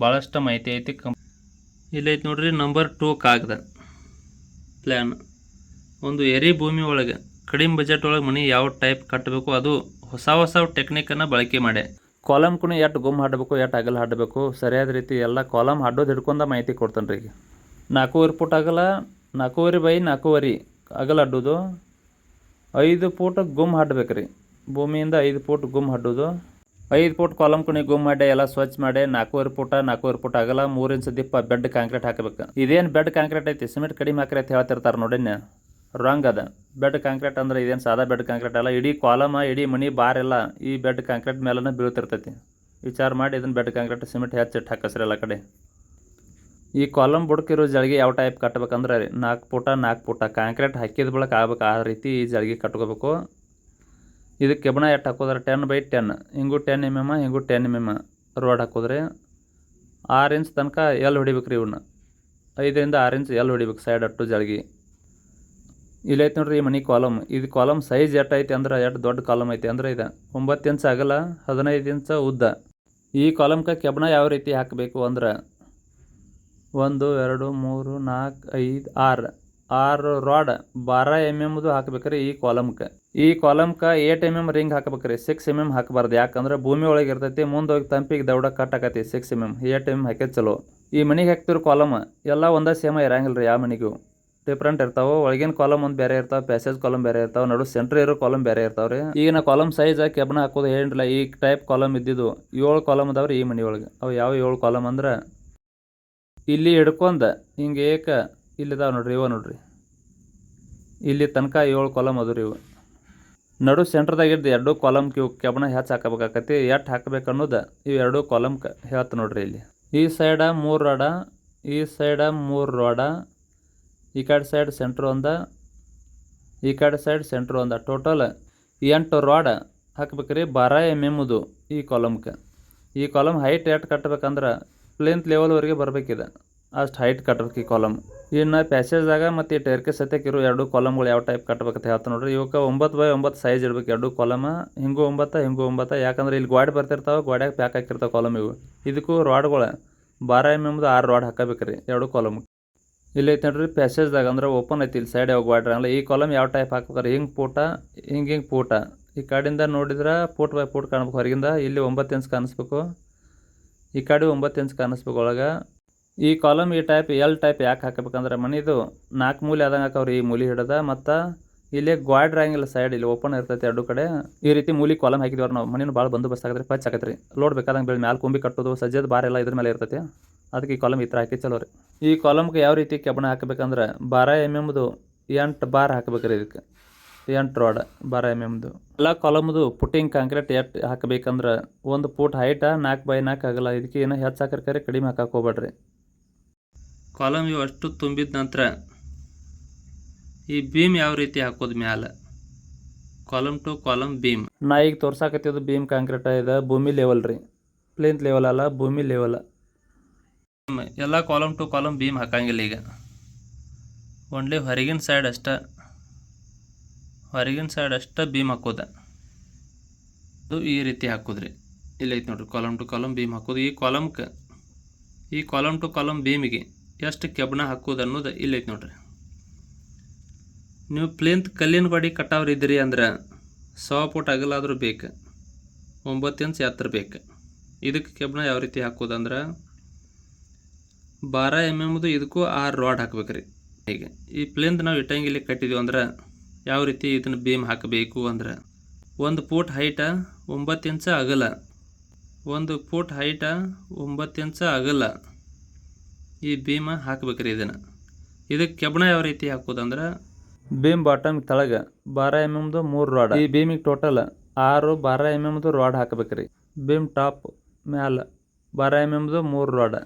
ಭಾಳಷ್ಟು ಮಾಹಿತಿ ಐತಿ. ಕಂ ಇಲ್ಲೈತೆ ನೋಡ್ರಿ ನಂಬರ್ ಟೂ ಕಾಗದ ಪ್ಲ್ಯಾನ್ ಒಂದು ಎರಿ ಭೂಮಿ ಒಳಗೆ ಕಡಿಮೆ ಬಜೆಟ್ ಒಳಗೆ ಮನೆ ಯಾವ ಟೈಪ್ ಕಟ್ಟಬೇಕು ಅದು ಹೊಸ ಹೊಸ ಟೆಕ್ನಿಕನ್ನು ಬಳಕೆ ಮಾಡಿ. ಕಾಲಮ್ ಕುಣಿ ಎಷ್ಟು ಗುಮ್ ಹಾಡಬೇಕು ಎಷ್ಟು ಅಗಲ ಹಾಡಬೇಕು, ಸರಿಯಾದ ರೀತಿ ಎಲ್ಲ ಕಾಲಮ್ ಹಾಡೋದು ಹಿಡ್ಕೊಂಡ ಮಾಹಿತಿ ಕೊಡ್ತಾನೆ ರೀ ನಾಲ್ಕೂವರೆ ಫುಟ್ ಅಗಲ, ನಾಲ್ಕೂವರೆ ಬೈ ನಾಲ್ಕೂವರೆ ಅಗಲ ಅಡ್ಡೋದು. ಐದು ಫೂಟ್ ಗುಮ್ ಹಾಡ್ಬೇಕು ರೀ ಭೂಮಿಯಿಂದ ಐದು ಫೂಟ್ ಗುಮ್ ಹಡ್ಡೋದು. ಐದು ಫೂಟ್ ಕಾಲಮ್ ಕುಣಿ ಗುಮ್ ಮಾಡಿ ಎಲ್ಲ ಸ್ವಚ್ಛ ಮಾಡಿ ನಾಲ್ಕೂವರೆ ಫುಟ ನಾಲ್ಕೂವರೆ ಫುಟ್ ಆಗಲ್ಲ ಮೂರು ಇಂಚ್ ದಿಪ್ಪ ಬೆಡ್ ಕಾಂಕ್ರೀಟ್ ಹಾಕಬೇಕು. ಇದೇನು ಬೆಡ್ ಕಾಂಕ್ರೀಟ್ ಐತಿ? ಸಿಮೆಂಟ್ ಕಡಿಮೆ ಹಾಕ್ರಿ ಅಂತ ಹೇಳ್ತಿರ್ತಾರೆ ನೋಡಿನ ರಾಂಗ್ ಅದ. ಬೆಡ್ ಕಾಂಕ್ರೀಟ್ ಅಂದ್ರೆ ಇದೇನು ಸಾದಾ ಬೆಡ್ ಕಾಂಕ್ರೀಟ್ ಅಲ್ಲ, ಇಡೀ ಕಾಲಮ, ಇಡೀ ಮನಿ ಬಾರ್ ಎಲ್ಲ ಈ ಬೆಡ್ ಕಾಂಕ್ರೀಟ್ ಮೇಲೇ ಬೀಳ್ತಿರ್ತೈತಿ. ವಿಚಾರ ಮಾಡಿ ಇದನ್ನು ಬೆಡ್ ಕಾಂಕ್ರೀಟ್, ಸಿಮೆಂಟ್ ಹೆಚ್ಚಿಟ್ಟು ಹಾಕಸ್ರಿ ಎಲ್ಲ ಕಡೆ. ಈ ಕಾಲಮ್ ಬುಡಕಿರೋ ಜಳಿಗೆ ಯಾವ ಟೈಪ್ ಕಟ್ಬೇಕಂದ್ರೆ ನಾಲ್ಕು ಪುಟ ನಾಲ್ಕು ಪುಟ ಕಾಂಕ್ರೀಟ್ ಹಾಕಿದ ಬಳಕ ಆಗ್ಬೇಕು. ಆ ರೀತಿ ಈ ಜಳಿಗೆ ಕಟ್ಕೋಬೇಕು. ಇದಕ್ಕೆ ಕೆಬಣ ಎಷ್ಟು ಹಾಕೋದ್ರೆ ಟೆನ್ ಬೈ ಟೆನ್ ಹಿಂಗೂ ಟೆನ್ ಎಂ ಎಂ ಹಿಂಗೂ ಟೆನ್ ಎಂ ಎಂ ರೋಡ್ ಹಾಕಿದ್ರೆ ಆರು ಇಂಚ್ ತನಕ ಎಲ್ಲಿ ಹೊಡಿಬೇಕು ರೀ ಇವನ್ನ ಐದರಿಂದ ಆರು ಇಂಚ್ ಎಲ್ಲಿ ಹೊಡಿಬೇಕು ಸೈಡ್ ಅಟ್ಟು ಜಳ್ಗಿ. ಇಲ್ಲೈತೆ ನೋಡ್ರಿ ಈ ಮನೆ ಕಾಲಮ್ ಇದು ಕಾಲಮ್ ಸೈಜ್ ಐತಿ ಅಂದ್ರೆ ಎಷ್ಟು ದೊಡ್ಡ ಕಾಲಮ್ ಐತಿ ಅಂದ್ರೆ ಇದು. ಒಂಬತ್ತು ಇಂಚ್ ಆಗಲ್ಲ, ಹದಿನೈದು ಇಂಚ ಉದ್ದ. ಈ ಕಾಲಮ್ಗೆ ಕೆಬಣ ಯಾವ ರೀತಿ ಹಾಕಬೇಕು ಅಂದ್ರೆ ಒಂದು, ಎರಡು, ಮೂರು ನಾಲ್ಕು ಐದು, ಆರು. ಆರು ರಾಡ್ ಬಾರ ಎಂ ಎಮ್ದು ಹಾಕ್ಬೇಕ್ರಿ ಈ ಕಾಲಮ್ಗೆ ಈ ಕಾಲಮ್ಗೆ ಏಟ್ ಎಂ ಎಂ ರಿಂಗ್ ಹಾಕ್ಬೇಕ್ರಿ ಸಿಕ್ಸ್ ಎಂ ಎಂ ಹಾಕಬಾರ್ದು. ಯಾಕಂದ್ರೆ ಭೂಮಿ ಒಳಗೆ ಇರ್ತೈತಿ, ಮುಂದೆ ಹೋಗಿ ತಂಪಿಗೆ ದೌಡ ಕಟ್ ಆಕತಿ six M M eight M ಹಾಕಿದ್ ಚಲೋ. ಈ ಮನೆಗೆ ಹಾಕ್ತಿರೋ ಕಾಲಮ್ ಎಲ್ಲ ಒಂದೇ ಸೇಮ ಇರಂಗಿಲ್ಲ ರೀ ಯಾವ ಮನೆಗೂ. ಡಿಫ್ರೆಂಟ್ ಇರ್ತಾವೆ, ಒಳಗಿನ ಕಾಲಮ್ ಒಂದು ಬೇರೆ ಇರ್ತಾವೆ ಪ್ಯಾಸೇಜ್ ಕಾಲಮ್ ಬೇರೆ ಇರ್ತಾವೆ, ನಡು ಸೆಂಟ್ರ್ ಇರೋ ಕಾಲಮ್ ಬೇರೆ ಇರ್ತಾವೆ ರೀ ಈಗಿನ ಕಾಲಮ್ ಸೈಜ್ ಕೆಬ್ಬನ ಹಾಕೋದು ಏನಿಲ್ಲ ಈ ಟೈಪ್ ಕಾಲಮ್ ಇದ್ದಿದ್ದು ಏಳು ಕಾಲಮ್ ಅದಾವ್ರಿ ಈ ಮನೆ ಒಳಗೆ. ಅವು ಯಾವ ಏಳು ಕಾಲಮ್ ಅಂದ್ರೆ ಇಲ್ಲಿ ಹಿಡ್ಕೊಂಡು ಹಿಂಗೆ ಏಕ ಇಲ್ಲಿದಾವೆ ನೋಡ್ರಿ, ಇವ ನೋಡ್ರಿ. ಇಲ್ಲಿ ತನಕ ಏಳು ಕಾಲಮ್ ಅದ ರೀ ಇವು. ನಡು ಸೆಂಟ್ರದಾಗ ಇದ್ದು ಎರಡು ಕಾಲಮ್ ಇವು ಕೆಬ್ಬಣ ಹೆಚ್ಚು ಹಾಕಬೇಕಾಕತಿ ಎಷ್ಟು ಹಾಕಬೇಕು ಅನ್ನೋದು ಇವು ಎರಡು ಕಾಲಮ್ ಹೇಳ್ತ ನೋಡ್ರಿ ಇಲ್ಲಿ. ಈ ಸೈಡ ಮೂರು ರಾಡ ಈ ಸೈಡ ಮೂರು ರಾಡ ಈ ಕಡೆ ಸೈಡ್ ಸೆಂಟ್ರ್ ಒಂದ, ಈ ಕಡೆ ಸೈಡ್ ಸೆಂಟ್ರ್ ಒಂದ. ಟೋಟಲ್ ಎಂಟು ರಾಡ ಹಾಕ್ಬೇಕ್ರಿ ಬಾರ ಎಂ ಎಮ್ದು ಈ ಕಾಲಮ್ಗೆ ಈ ಕಾಲಮ್ ಹೈಟ್ ಎಷ್ಟು ಕಟ್ಟಬೇಕಂದ್ರೆ ಪ್ಲೇಂತ್ ಲೆವೆಲ್ವರೆಗೆ ಬರ್ಬೇಕಿದೆ. ಅಷ್ಟು ಹೈಟ್ ಕಟ್ಟಬೇಕು ಈ ಕಾಲಮ್ ಇನ್ನು ಪ್ಯಾಸೇಜ್ದಾಗ ಮತ್ತು ಈ ಟೈರ್ಕೆ ಸತ್ಯಕ್ಕೆ ಎರಡು ಕಾಲಮ್ಗಳು ಯಾವ ಟೈಪ್ ಕಟ್ಬೇಕಂತ ಹೇಳ್ತಾ ನೋಡ್ರಿ. ಇವಕ್ಕೆ ಒಂಬತ್ತು ಬೈ ಒಂಬತ್ತು ಸೈಜ್ ಇಡ್ಬೇಕು. ಎರಡು ಕಾಲಮ ಹಿಂಗೂ ಒಂಬತ್ತು ಹಿಂಗೂ ಒಂಬತ್ತು. ಯಾಕಂದ್ರೆ ಇಲ್ಲಿ ಗ್ವಾಡ್ ಬರ್ತಿರ್ತಾವೆ ಗ್ವಾಡ್ಯಾಗ ಪ್ಯಾಕ್ ಹಾಕಿರ್ತಾವೆ ಕಾಲಮ್ ಇವು. ಇದಕ್ಕೂ ರಾಡ್ಗಳು ಬಾರ ಎಂ ಎಂ ಆರು ರಾಡ್ ಹಾಕಬೇಕ್ರಿ ಎರಡು ಕಾಲಮ್ ಇಲ್ಲಿ ಐತೆ ನೋಡ್ರಿ ಪ್ಯಾಸೇಜ್ದಾಗ ಅಂದ್ರೆ ಓಪನ್ ಐತಿ ಇಲ್ಲಿ ಸೈಡ್ ಯಾವ ಗಾಡಿ ಆಗಲ್ಲ ಈ ಕಾಲಮ್ ಯಾವ ಟೈಪ್ ಹಾಕ್ಬೇಕಾರೆ? ಹಿಂಗೆ ಪೂಟ, ಹಿಂಗೆ ಹಿಂಗೆ ಪೂಟ. ಈ ಕಡೆಯಿಂದ ನೋಡಿದ್ರೆ ಪೂಟ್ ಬೈ ಪೂಟ್ ಕಾಣಬೇಕು ಹೊರಗಿಂದ. ಇಲ್ಲಿ ಒಂಬತ್ತು ಇಂಚ್ ಕಾಣಿಸ್ಬೇಕು. ಈ ಕಡೆ ಒಂಬತ್ತು ಇಂಚ್ ಕಾಣಿಸ್ಬೇಕು ಒಳಗೆ. ಈ ಕಾಲಮ್ ಈ ಟೈಪ್ ಎಲ್ ಟೈಪ್ ಯಾಕೆ ಹಾಕಬೇಕಂದ್ರೆ ಮನಿದು ನಾಲ್ಕು ಮೂಲೆ ಆದಂಗೆ ಹಾಕವ್ರಿ ಈ ಮೂಲೆ ಹಿಡ್ದ ಮತ್ತು ಇಲ್ಲಿ ಗ್ವಾಡ್ ಇರಂಗಿಲ್ಲ ಸೈಡ್ ಇಲ್ಲಿ ಓಪನ್ ಇರ್ತೈತಿ ಎರಡು ಕಡೆ. ಈ ರೀತಿ ಮೂಲಿ ಕಾಲಮ್ ಹಾಕಿದ್ವಿ ನಾವು ಮನೇನು ಭಾಳ ಬಂದೋಬಸ್ತ್ ಆಗತ್ರಿ ಪಚ್ ರೀ. ಲೋಡ್ ಬೇಕಾದಂಗೆ ಬೆಳೆ ಮ್ಯಾಲೆ ಕುಂಬಿ ಕಟ್ಟೋದು, ಸಜ್ಜದ ಬಾರ ಎಲ್ಲ ಇದ್ರ ಮೇಲೆ ಇರ್ತೈತಿ. ಅದಕ್ಕೆ ಈ ಕಾಲಮ್ ಈ ಥರ ಹಾಕಿ ಚಲೋ ರೀ. ಈ ಕಾಲಮ್ಗೆ ಯಾವ ರೀತಿ ಕೆಬ್ಬಣ ಹಾಕಬೇಕಂದ್ರೆ ಬಾರ ಎಂ ಎಮ್ದು ಎಂಟು ಬಾರ್ ಹಾಕಬೇಕ್ರಿ ಇದಕ್ಕೆ. ಎಂಟು ರಾಡ್ ಬಾರ ಎಂ ಎಮ್ದು ಎಲ್ಲ ಕಾಲಮ್ದು ಪುಟ್ಟಿಂಗ್ ಕಾಂಕ್ರೀಟ್ ಎಷ್ಟು ಹಾಕಬೇಕಂದ್ರೆ ಒಂದು ಫೂಟ್ ಹೈಟ ನಾಲ್ಕು ಬೈ ನಾಲ್ಕು ಆಗಲ್ಲ. ಇದಕ್ಕೆ ಏನೋ ಹೆಚ್ಚು ಹಾಕರ್ಕರೆ ಕಡಿಮೆ ಹಾಕಕ್ಕೆ ಹೋಗ್ಬೇಡ್ರಿ. ಕಾಲಮ್ ಇವು ಅಷ್ಟು ತುಂಬಿದ ನಂತರ ಈ ಬೀಮ್ ಯಾವ ರೀತಿ ಹಾಕೋದು ಮ್ಯಾಲ? ಕಾಲಮ್ ಟು ಕಾಲಮ್ ಬೀಮ್ ನಾ ಈಗ ತೋರ್ಸಾಕತ್ತಿದ್ದು ಬೀಮ್ ಕಾಂಕ್ರೀಟ್ ಇದೆ ಭೂಮಿ ಲೆವೆಲ್ ರೀ. ಪ್ಲೇನ್ ಲೆವೆಲ್ ಅಲ್ಲ ಭೂಮಿ ಲೆವೆಲ್ ಎಲ್ಲ ಕಾಲಮ್ ಟು ಕಾಲಮ್ ಬೀಮ್ ಹಾಕಂಗಿಲ್ಲ ಈಗ. ಓನ್ಲಿ ಹೊರಗಿನ ಸೈಡ್ ಅಷ್ಟ ಹೊರಗಿನ ಸೈಡ್ ಅಷ್ಟ ಬೀಮ್ ಹಾಕೋದ. ಅದು ಈ ರೀತಿ ಹಾಕೋದ್ರಿ. ಇಲ್ಲಿ ಐತೆ ನೋಡ್ರಿ ಕಾಲಮ್ ಟು ಕಾಲಮ್ ಬೀಮ್ ಹಾಕೋದು. ಈ ಕಾಲಮ್ಗೆ ಈ ಕಾಲಮ್ ಟು ಕಾಲಮ್ ಬೀಮಿಗೆ ಎಷ್ಟು ಕೆಬ್ಬಣ ಹಾಕೋದು ಅನ್ನೋದು ಇಲ್ಲೈತೆ ನೋಡ್ರಿ. ನೀವು ಪ್ಲೇನ್ ಕಲ್ಲಿನ ಗಾಡಿ ಕಟ್ಟಾವ್ರು ಇದ್ದೀರಿ ಅಂದ್ರೆ ಸವ ಪುಟ್ ಅಗಲಾದ್ರೂ ಬೇಕು, ಒಂಬತ್ತು ಇಂಚ್ ಎತ್ತರ ಬೇಕು. ಇದಕ್ಕೆ ಕೆಬ್ಬಣ ಯಾವ ರೀತಿ ಹಾಕೋದಂದ್ರೆ ಬಾರ ಎಂ ಎಮ್ದು ಇದಕ್ಕೂ ಆರು ರಾಡ್ ಹಾಕ್ಬೇಕ್ರಿ. ಈಗ ಈ ಪ್ಲೇನ್ದು ನಾವು ಇಟ್ಟಂಗಿಲಿ ಕಟ್ಟಿದ್ವಿ ಅಂದ್ರೆ ಯಾವ ರೀತಿ ಇದನ್ನು ಬೀಮ್ ಹಾಕಬೇಕು ಅಂದ್ರೆ ಒಂದು ಫೂಟ್ ಹೈಟ ಒಂಬತ್ತು ಇಂಚ ಅಗಲ, ಒಂದು ಫೂಟ್ ಹೈಟ ಒಂಬತ್ತು ಇಂಚ ಅಗಲ. ಈ ಭೀಮ ಹಾಕ್ಬೇಕ್ರಿ ಇದನ್ನು. ಇದಕ್ಕೆ ಕೆಬ್ಬಣ ಯಾವ ರೀತಿ ಹಾಕೋದಂದ್ರೆ ಬೀಮ್ ಬಾಟಮ್ ತೆಳಗ ಬಾರ ಎಂ ಎಮ್ದು ಮೂರು ರಾಡ್ ಈ ಬೀಮಿಗೆ ಟೋಟಲ್ ಆರು ಬಾರ ಎಂ ಎಮ್ದು ರಾಡ್ ಹಾಕಬೇಕ್ರಿ. ಬೀಮ್ ಟಾಪ್ ಮ್ಯಾಲ ಬಾರ ಎಂ ಎಮ್ದು ಮೂರು ರಾಡ್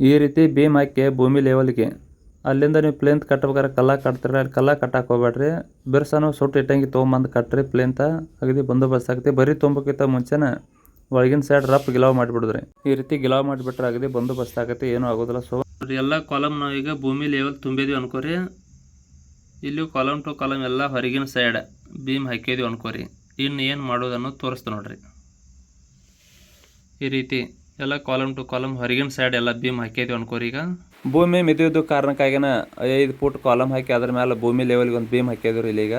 ಈ ರೀತಿ ಬೀಮ್ ಹಾಕಿ ಭೂಮಿ ಲೆವೆಲ್ಗೆ ಅಲ್ಲಿಂದ ನೀವು ಪ್ಲೇಂತ್ ಕಟ್ಬೇಕಾದ್ರೆ ಕಲ್ಲ ಕಟ್ತೀರ ಅಲ್ಲಿ ಕಲ್ಲ ಕಟ್ಟಕ್ಕೆ ಹೋಗ್ಬೇಡ್ರಿ. ಬಿರ್ಸನು ಸುಟ್ಟು ಇಟ್ಟಂಗಿ ತೊಗೊಂಬಂದು ಕಟ್ರಿ ಪ್ಲೇಂತ ಅಗದಿ ಬಂದೋಬಸ್ತ್ ಆಗ್ತಿ. ಬರೀ ತೊಂಬಕ್ಕಿಂತ ಮುಂಚೆನ ಒಳಗಿನ ಸೈಡ್ ರಪ್ ಗಿಲಾವ್ ಮಾಡಿಬಿಡಿದ್ರಿ. ಈ ರೀತಿ ಗಿಲಾವ್ ಮಾಡಿಬಿಟ್ರೆ ಅಗದಿ ಬಂದೋಬಸ್ತ್ ಆಗತ್ತೆ ಏನೂ ಆಗೋದಿಲ್ಲ. ಸೊ ಎಲ್ಲ ಕಾಲಮ್ ನಾವು ಈಗ ಭೂಮಿ ಲೆವೆಲ್ ತುಂಬಿದ್ವಿ ಅನ್ಕೋರಿ. ಇಲ್ಲಿ ಕಾಲಮ್ ಟು ಕಾಲಮ್ ಎಲ್ಲ ಹೊರಗಿನ ಸೈಡ್ ಬೀಮ್ ಹಾಕಿದ್ವಿ ಅನ್ಕೋರಿ. ಇನ್ನು ಏನು ಮಾಡೋದನ್ನು ತೋರಿಸ್ತು ನೋಡ್ರಿ. ಈ ರೀತಿ ಎಲ್ಲ ಕಾಲಮ್ ಟು ಕಾಲಮ್ ಹೊರಗಿನ ಸೈಡ್ ಎಲ್ಲ ಬೀಮ್ ಹಾಕಿದ್ವಿ ಅನ್ಕೋರಿ ಈಗ. ಭೂಮಿ ಮಿದಿದ್ದು ಕಾರಣಕ್ಕಾಗಿನ ಐದು ಫುಟ್ ಕಾಲಮ್ ಹಾಕಿ ಅದ್ರ ಮೇಲೆ ಭೂಮಿ ಲೆವೆಲ್ಗೆ ಒಂದು ಬೀಮ್ ಹಾಕಿದ್ರು ಇಲ್ಲಿಗ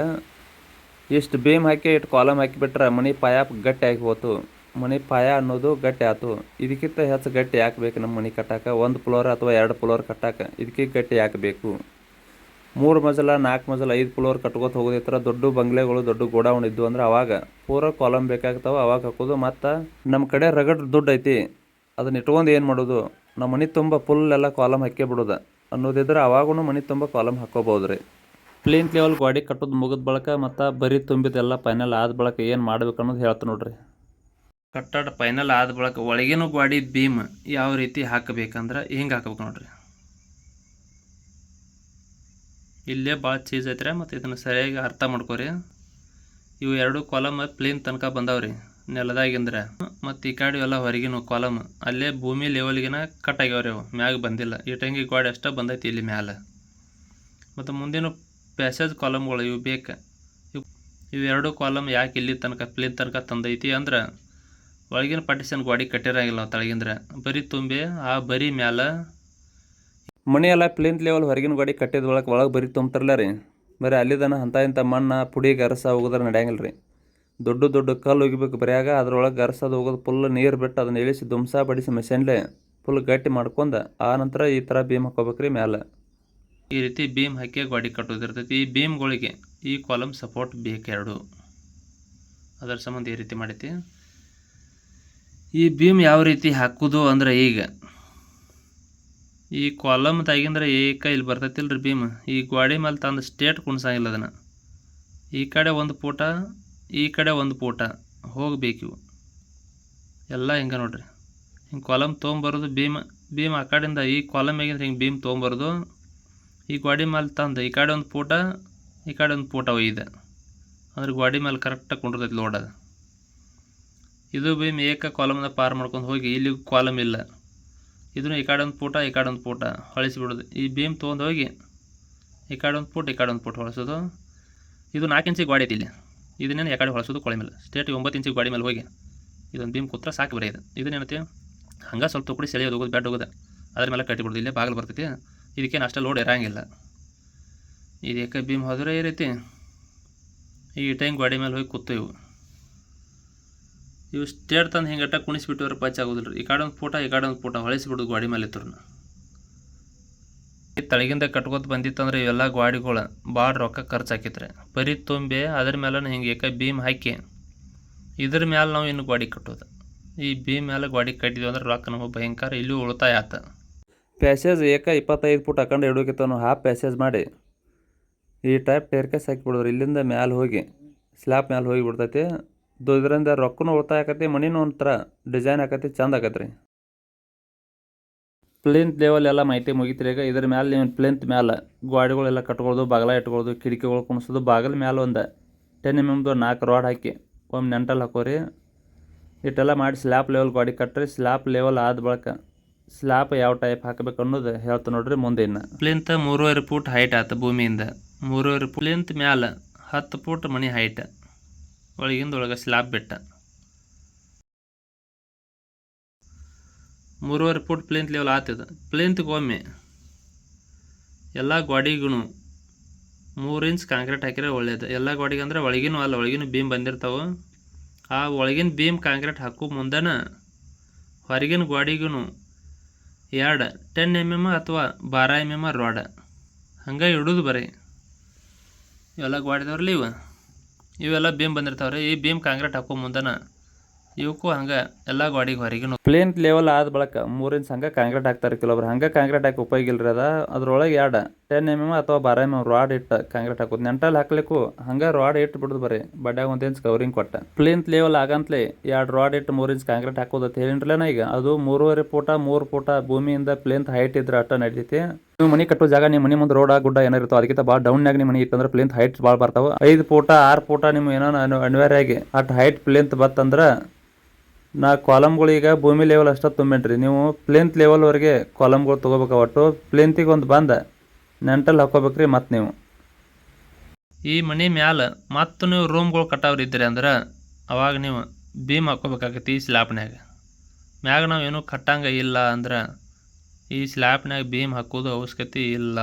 ಇಷ್ಟು ಬೀಮ್ ಹಾಕಿ ಇಟ್ಟು ಕಾಲಮ್ ಹಾಕಿಬಿಟ್ರೆ ಮನೆ ಪಾಯ ಗಟ್ಟಿ ಹೋತು. ಮನೆ ಪಾಯ ಅನ್ನೋದು ಗಟ್ಟಿ ಆಯ್ತು ಇದಕ್ಕಿಂತ ಹೆಚ್ಚು ಗಟ್ಟಿ ಯಾಕೆ ಬೇಕು ನಮ್ಮ ಮನೆ ಕಟ್ಟಾಕ. ಒಂದು ಫ್ಲೋರ್ ಅಥವಾ ಎರಡು ಫ್ಲೋರ್ ಕಟ್ಟಾಕ ಇದಕ್ಕೆ ಗಟ್ಟಿ ಹಾಕಬೇಕು. ಬೇಕು ಮೂರು ಮಜಲ, ನಾಲ್ಕು ಮಜಲ, ಐದು ಫ್ಲೋರ್ ಕಟ್ಕೋತ ಹೋಗೋದಿತ್ರ ದೊಡ್ಡ ಬಂಗ್ಲೆಗಳು, ದೊಡ್ಡ ಗೋಡೌನ್ ಇದ್ದು ಅಂದ್ರೆ ಅವಾಗ ಪೂರ ಕಾಲಮ್ ಬೇಕಾಗ್ತಾವೆ, ಅವಾಗ ಹಾಕೋದು. ಮತ್ತು ನಮ್ಮ ಕಡೆ ರಗಡ್ ದುಡ್ಡು ಐತಿ. ಅದನ್ನ ಇಟ್ಕೊಂಡು ಏನು ಮಾಡೋದು? ನಮ್ಮ ಮನೆ ತುಂಬ ಫುಲ್ ಎಲ್ಲ ಕಾಲಮ್ ಹಾಕೇ ಬಿಡೋದು. ಅನ್ನೋದಿದ್ರೆ ಅವಾಗೂ ಮನೆ ತುಂಬ ಕಾಲಮ್ ಹಾಕೋಬೋದು ರೀ. ಪ್ಲೇನ್ ಲೆವೆಲ್ ಗಾಡಿ ಕಟ್ಟೋದು ಮುಗಿದ ಬಳಕ ಮತ್ತು ಬರೀ ತುಂಬಿದೆಲ್ಲ ಫೈನಲ್ ಆದ ಬಳಕ ಏನು ಮಾಡ್ಬೇಕು ಅನ್ನೋದು ಹೇಳ್ತು ನೋಡ್ರಿ. ಕಟ್ಟಡ ಫೈನಲ್ ಆದ ಬಳಿಕ ಒಳಗಿನ ಗ್ವಾಡಿ ಬೀಮ್ ಯಾವ ರೀತಿ ಹಾಕಬೇಕಂದ್ರೆ ಹಿಂಗೆ ಹಾಕ್ಬೇಕು ನೋಡ್ರಿ. ಇಲ್ಲೇ ಭಾಳ ಚೀಸ್ ಐತ್ರಿ ಮತ್ತು ಇದನ್ನು ಸರಿಯಾಗಿ ಅರ್ಥ ಮಾಡ್ಕೊರಿ. ಇವು ಎರಡು ಕಾಲಮ್ ಪ್ಲೇನ್ ತನಕ ಬಂದಾವ್ರಿ ನೆಲದಾಗಿಂದ್ರೆ. ಮತ್ತು ಈ ಕಡೆ ಎಲ್ಲ ಹೊರಗಿನ ಕಾಲಮ್ ಅಲ್ಲೇ ಭೂಮಿ ಲೆವೆಲ್ಗಿನ ಕಟ್ ಆಗ್ಯಾವ್ರಿ ಅವು, ಮ್ಯಾಗ ಬಂದಿಲ್ಲ. ಈ ಟೈಂಗಿ ಗ್ವಾಡಿ ಅಷ್ಟೇ ಬಂದೈತಿ ಇಲ್ಲಿ ಮ್ಯಾಲ. ಮತ್ತು ಮುಂದಿನ ಪ್ಯಾಸೇಜ್ ಕಾಲಮ್ಗಳು ಇವು ಬೇಕು. ಇವು ಇವೆರಡು ಕಾಲಮ್ ಯಾಕೆ ಇಲ್ಲಿ ತನಕ ಪ್ಲೇನ್ ತನಕ ತಂದೈತಿ ಅಂದ್ರೆ ಒಳಗಿನ ಪಾರ್ಟಿಷನ್ ಗಾಡಿ ಕಟ್ಟಿರಂಗಿಲ್ಲ ತಳಗಿಂದ್ರೆ. ಬರೀ ತುಂಬಿ ಆ ಬರಿ ಮ್ಯಾಲ ಮನೆ ಎಲ್ಲ ಪ್ಲೇನ್ ಲೆವೆಲ್ ಹೊರಗಿನ ಗಾಡಿ ಕಟ್ಟಿದ ಒಳಗೆ ಒಳಗೆ ಬರೀ ತುಂಬ್ತಾರಲ್ಲ ರೀ. ಬರೀ ಅಲ್ಲಿದನ ಅಂಥ ಇಂಥ ಮಣ್ಣು ಪುಡಿ ಗರಸ ಹೋಗೋದ್ರೆ ನಡೆಯಂಗಿಲ್ಲ ರೀ ದೊಡ್ಡ ದೊಡ್ಡ ಕಲ್ಲು ಒಗಿಬೇಕು ಬರೆಯಾಗ ಅದ್ರೊಳಗೆ ಗರಸದು ಹೋಗೋದು ಫುಲ್ ನೀರು ಬಿಟ್ಟು ಅದನ್ನ ಇಳಿಸಿ ದುಮ್ಸ ಬಡಿಸಿ ಮೆಷಿನ್ಲೆ ಫುಲ್ ಗಟ್ಟಿ ಮಾಡ್ಕೊಂಡು ಆ ನಂತರ ಈ ಥರ ಬೀಮ್ ಹಾಕೋಬೇಕ್ರಿ ಮ್ಯಾಲೆ. ಈ ರೀತಿ ಬೀಮ್ ಹಾಕಿ ಗಾಡಿ ಕಟ್ಟೋದಿರ್ತೈತಿ. ಈ ಭೀಮ್ಗಳಿಗೆ ಈ ಕಾಲಮ್ ಸಪೋರ್ಟ್ ಬೇಕು ಎರಡು. ಅದರ ಸಂಬಂಧ ಈ ರೀತಿ ಮಾಡೈತಿ. ಈ ಭೀಮ್ ಯಾವ ರೀತಿ ಹಾಕೋದು ಅಂದ್ರೆ ಈಗ? ಈ ಕಾಲಮ್ ತಾಗಿಂದ್ರೆ ಏಕ ಇಲ್ಲಿ ಬರ್ತೈತಿಲ್ರಿ ಬೀಮ್ ಈ ಗ್ವಾಡಿ ಮೇಲೆ ತಂದು ಸ್ಟೇಟ್ ಕುಣ್ಸಂಗಿಲ್ಲ ಅದನ್ನು. ಈ ಕಡೆ ಒಂದು ಪೂಟ, ಈ ಕಡೆ ಒಂದು ಪೂಟ. ಹೋಗಬೇಕಿವು ಎಲ್ಲ ಹಿಂಗೆ ನೋಡ್ರಿ. ಹಿಂಗೆ ಕಾಲಮ್ ತೊಗೊಂಬರೋದು ಭೀಮ್. ಭೀಮ್ ಆ ಕಡೆಯಿಂದ ಈ ಕಾಲಮ್ ಆಗಿಂದ್ರೆ ಹಿಂಗೆ ಭೀಮ್ ತೊಗೊಂಬರೋದು. ಈ ಗ್ವಾಡಿ ಮೇಲೆ ತಂದು ಈ ಕಡೆ ಒಂದು ಪೂಟ, ಈ ಕಡೆ ಒಂದು ಪೂಟ ಒಯ್ಯಿದೆ ಅಂದ್ರೆ ಗ್ವಾಡಿ ಮೇಲೆ ಕರೆಕ್ಟಾಗಿ ಕುಂಡಿರ್ತೈತಿ ಲೋಡ್ ಅದು. ಇದು ಬೀಮ್ ಏಕ ಕಾಲಮ್ನ ಪಾರ್ ಮಾಡ್ಕೊಂಡು ಹೋಗಿ ಇಲ್ಲಿ ಕಾಲಮ್ ಇಲ್ಲ. ಇದನ್ನು ಈ ಕಡೆ ಒಂದು ಪೂಟ, ಈ ಕಡೆ ಒಂದು ಪೂಟ ಹೊಳಿಸಿಬಿಡೋದು. ಈ ಬೀಮ್ ತೊಗೊಂಡು ಹೋಗಿ ಈ ಕಡೆ ಒಂದು ಪೂಟ, ಈ ಕಡೆ ಒಂದು ಪೂಟ ಹೊಳಿಸೋದು. ಇದು ನಾಲ್ಕು ಇಂಚಿಗೆ ಗಾಡಿ ಐತಿ ಇಲ್ಲಿ. ಇದನ್ನೇನು ಈ ಕಡೆ ಹೊಳಿಸೋದು ಕೊಳೆ ಮೇಲೆ. ಸ್ಟೇಟ್ ಒಂಬತ್ತು ಇಂಚಿಗೆ ಗಾಡಿ ಮೇಲೆ ಹೋಗಿ ಇದೊಂದು ಬೀಮ್ ಕೂತ್ರ ಸಾಕು ಬರೀ ಇದು. ಇದನ್ನೇನೈತಿ? ಹಂಗೆ ಸ್ವಲ್ಪ ತುಕಡಿ ಸೆಳೆಯೋದು ಹೋಗೋದು ಬೆಡ್ ಹೋಗೋದು. ಅದ್ರ ಮೇಲೆ ಕಟ್ಟಿಬಿಡೋದು ಇಲ್ಲೇ ಬಾಗಿಲು ಬರ್ತೈತಿ. ಇದಕ್ಕೇನು ಅಷ್ಟೇ ಲೋಡ್ ಇರೋಂಗಿಲ್ಲ. ಇದು ಏಕ ಬೀಮ್ ಹೋದ್ರೆ ಈ ರೀತಿ. ಈ ಟೈಮ್ ಗಾಡಿ ಮೇಲೆ ಹೋಗಿ ಕೂತು ಇವು. ಇವು ಸ್ಟೇಟ್ ತಂದು ಹಿಂಗೆ ಅಟ್ಟ ಕುಣಿಸ್ಬಿಟ್ಟು ಪಚ್ ಆಗೋದಿಲ್ಲ ಈ ಕಡೆ ಒಂದು ಫೋಟ, ಈ ಕಡೆ ಒಂದು ಫೋಟ ಹೊಳಿಸ್ಬಿಡೋದು ಗಾಡಿ ಮೇಲೆ ಇತ್ತು ತಳಗಿಂದ ಕಟ್ಕೋತ ಬಂದಿತ್ತಂದ್ರೆ ಇವೆಲ್ಲ ಗ್ವಾಡಿಗಳು ಭಾಳ ರೊಕ್ಕ ಖರ್ಚು ಹಾಕಿತ್ರಿ ಬರೀ ತುಂಬಿ ಅದ್ರ ಮೇಲೆ ಹಿಂಗೆ ಏಕ ಭೀಮ್ ಹಾಕಿ, ಇದ್ರ ಮೇಲೆ ನಾವು ಇನ್ನು ಗಾಡಿ ಕಟ್ಟೋದು. ಈ ಭೀಮ್ ಮೇಲೆ ಗಾಡಿ ಕಟ್ಟಿದ್ವಿ ಅಂದ್ರೆ ರೊಕ್ಕ ನಮಗೆ ಭಯಂಕರ ಇಲ್ಲೂ ಉಳಿತಾಯ ಆತ. ಪ್ಯಾಸೇಜ್ ಏಕ ಇಪ್ಪತ್ತೈದು ಫುಟ್ ಹಾಕೊಂಡು ಇಡೋಕಿತ್ತನು ಹಾಫ್ ಪ್ಯಾಸೇಜ್ ಮಾಡಿ. ಈ ಟೈಪ್ ಟೇರ್ಕೇಸ್ ಹಾಕಿಬಿಡೋರು ಇಲ್ಲಿಂದ ಮ್ಯಾಲೆ ಹೋಗಿ ಸ್ಲ್ಯಾಬ್ ಮ್ಯಾಲೆ ಹೋಗಿ ಬಿಡ್ತೈತಿ. ಇದರಿಂದ ರೊಕ್ಕನೂ ಉಳಿತಾಯ ಆಕತಿ ಮನಿನೂ ಒಂಥರ ಡಿಸೈನ್ ಆಕತಿ ಚಂದ ರೀ ಪ್ಲಿಂತ್ ಲೆವೆಲ್ ಎಲ್ಲ ಮಾಹಿತಿ ಮುಗಿತ್ರಿ ಈಗ. ಇದ್ರ ಮೇಲೆ ನೀವು ಪ್ಲಿಂತ್ ಮೇಲೆ ಗಾಡಿಗಳೆಲ್ಲ ಕಟ್ಕೊಳ್ಳೋದು ಬಾಗಲ ಇಟ್ಕೊಳ್ಳೋದು ಕಿಟಕಿಗಳು ಕುಣಿಸೋದು, ಬಾಗಿಲ ಮೇಲೆ ಒಂದು ಟೆನ್ ಎಂ ಎಮ್ದು ನಾಲ್ಕು ರಾಡ್ ಹಾಕಿ, ಒಮ್ಮೆ ನೆಂಟಲ್ಲಿ ಹಾಕೋರಿ. ಇಟ್ಟೆಲ್ಲ ಮಾಡಿ ಸ್ಲ್ಯಾಪ್ ಲೆವೆಲ್ ಗಾಡಿ ಕಟ್ಟ್ರಿ ಸ್ಲ್ಯಾಪ್ ಲೆವೆಲ್ ಆದ ಬಳಿಕ ಸ್ಲ್ಯಾಪ್ ಯಾವ ಟೈಪ್ ಹಾಕಬೇಕು ಅನ್ನೋದು ಹೇಳ್ತ ನೋಡ್ರಿ ಮುಂದೆ ಇನ್ನು. ಪ್ಲಿಂತ್ ಮೂರುವರೆ ಫೂಟ್ ಹೈಟ್ ಆಯ್ತು ಭೂಮಿಯಿಂದ. ಮೂರುವರೆ ಪ್ಲಿಂತ್ ಮ್ಯಾಲೆ ಹತ್ತು ಫೂಟ್ ಮನಿ ಹೈಟ್ ಒಳಗಿಂದ ಒಳಗೆ ಸ್ಲ್ಯಾಬ್ ಬಿಟ್ಟ. ಮೂರುವರೆ ಫುಟ್ ಪ್ಲೇಂತ್ ಲೆವೆಲ್ ಆತದ ಒಮ್ಮೆ ಎಲ್ಲ ಗೋಡಿಗೂ ಮೂರು ಇಂಚ್ ಕಾಂಕ್ರೀಟ್ ಹಾಕಿದ್ರೆ ಒಳ್ಳೇದು. ಎಲ್ಲ ಗ್ವಾಡಿಗೆ ಅಂದ್ರೆ ಒಳಗಿನೂ ಅಲ್ಲ, ಒಳಗಿನ ಬೀಮ್ ಬಂದಿರ್ತಾವೆ. ಆ ಒಳಗಿನ ಬೀಮ್ ಕಾಂಕ್ರೀಟ್ ಹಾಕೋ ಮುಂದನ ಹೊರಗಿನ ಗೋಡಿಗೂ ಎರಡು ಟೆನ್ ಎಂ ಎಂ ಅಥವಾ ಬಾರ ಎಂ ಎಂ ರೋಡ ಹಂಗೆ ಇಡೋದು ಬರೀ. ಎಲ್ಲ ಗಾಡಿದವ್ರಲ್ಲ ಇವು ಇವೆಲ್ಲ ಭೀಮ್ ಬಂದಿರ್ತಾವ್ರಿ. ಈ ಭೀಮ್ ಕಾಂಕ್ರೀಟ್ ಹಾಕೋ ಮುಂದನ ಇವಕ್ಕೂ ಹಂಗೆ ಎಲ್ಲ ಗಾಡಿಗೆ ಹೊರಗಿನ. ಪ್ಲೇನ್ ಲೆವೆಲ್ ಆದ ಬಳಿಕ ಮೂರಿನ ಹಂಗೆ ಕಾಂಕ್ರೀಟ್ ಹಾಕ್ತಾರೆ ಕೆಲವೊಬ್ರು ಹಂಗೆ ಕಾಂಕ್ರೀಟ್ ಹಾಕಿ ಉಪಯೋಗ ಇಲ್ರಿ ಅದ. ಅದ್ರೊಳಗೆ ಎರಡು ಟೆನ್ ಎಂ ಎಂ ಅಥವಾ ಬಾರ ಎಂ ಎಂ ರಾಡ್ ಇಟ್ಟು ಕಾಂಕ್ರೀಟ್ ಹಾಕೋದು. ನೆಂಟಲ್ಲಿ ಹಾಕ್ಲಿಕ್ಕೂ ಹಂಗೆ ರಾಡ್ ಇಟ್ಟು ಬಿಡೋದು ಬರೀ. ಬಡ್ಯಾಗ ಒಂದು ಇಂಚ್ ಕವರಿಂಗ್ ಕೊಟ್ಟ. ಪ್ಲೇನ್ ಲೆವೆಲ್ ಆಗಂತಲೇ ಎರಡು ರಾಡ್ ಇಟ್ಟು ಮೂರು ಇಂಚ್ ಕಾಂಕ್ರೀಟ್ ಹಾಕೋದು ಅಂತ ಹೇಳಿನ್ರಲ್ಲ ಈಗ? ಅದು ಮೂರುವರೆ ಪೂಟ, ಮೂರು ಪೂಟ ಭೂಮಿಯಿಂದ ಪ್ಲೇನ್ ಹೈಟ್ ಇದ್ರೆ ಅಟ್ಟ ನಡೀತೈತಿ. ನೀವು ಮನೆ ಕಟ್ಟೋ ಜಾಗ ನಿಮ್ಮ ಮನೆ ಮುಂದೆ ರೋಡ ಗುಡ್ಡ ಏನಿರುತ್ತೋ ಅದಕ್ಕಿಂತ ಭಾಳ ಡೌನ್ನಾಗ ನಿಮ್ಮ ಮನೆ ಇತ್ತಂದ್ರೆ ಪ್ಲೇಂತ್ ಹೈಟ್ ಭಾಳ ಬರ್ತಾವೆ. ಐದು ಫೂಟ ಆರು ಪೂಟ ನಿಮ್ಮ ಏನೋ ಅನು- ಅನಿವಾರ್ಯ ಆಗಿ ಅಟ್ ಹೈಟ್ ಪ್ಲೇಂತ್ ಬತ್ತಂದ್ರೆ ನಾ ಕಾಲಮ್ಗಳೀಗ ಭೂಮಿ ಲೆವೆಲ್ ಅಷ್ಟೇ ತುಂಬೇನ್ರಿ. ನೀವು ಪ್ಲೇಂತ್ ಲೆವೆಲ್ವರೆಗೆ ಕಾಲಮ್ಗಳು ತೊಗೋಬೇಕು ಒಟ್ಟು. ಪ್ಲೇಂತಿಗೆ ಒಂದು ಬಂದ ನೆಂಟಲ್ಲಿ ಹಾಕೋಬೇಕ್ರಿ ಮತ್ತು ನೀವು. ಈ ಮನೆ ಮ್ಯಾಲ ಮತ್ತು ನೀವು ರೂಮ್ಗಳು ಕಟ್ಟಾವ್ರಿ ಇದ್ರಿ ಅಂದ್ರೆ ಅವಾಗ ನೀವು ಬೀಮ್ ಹಾಕೋಬೇಕಾಗತ್ತೆ ಈ ಸ್ಲ್ಯಾಬ್ನ್ಯಾಗ ಮ್ಯಾಗ ನಾವು ಏನೂ ಕಟ್ಟಂಗ ಇಲ್ಲ ಅಂದ್ರೆ ಈ ಸ್ಲ್ಯಾಬ್ನ್ಯಾಗ ಬೀಮ್ ಹಾಕೋದು ಅವಶ್ಯಕತೆ ಇಲ್ಲ.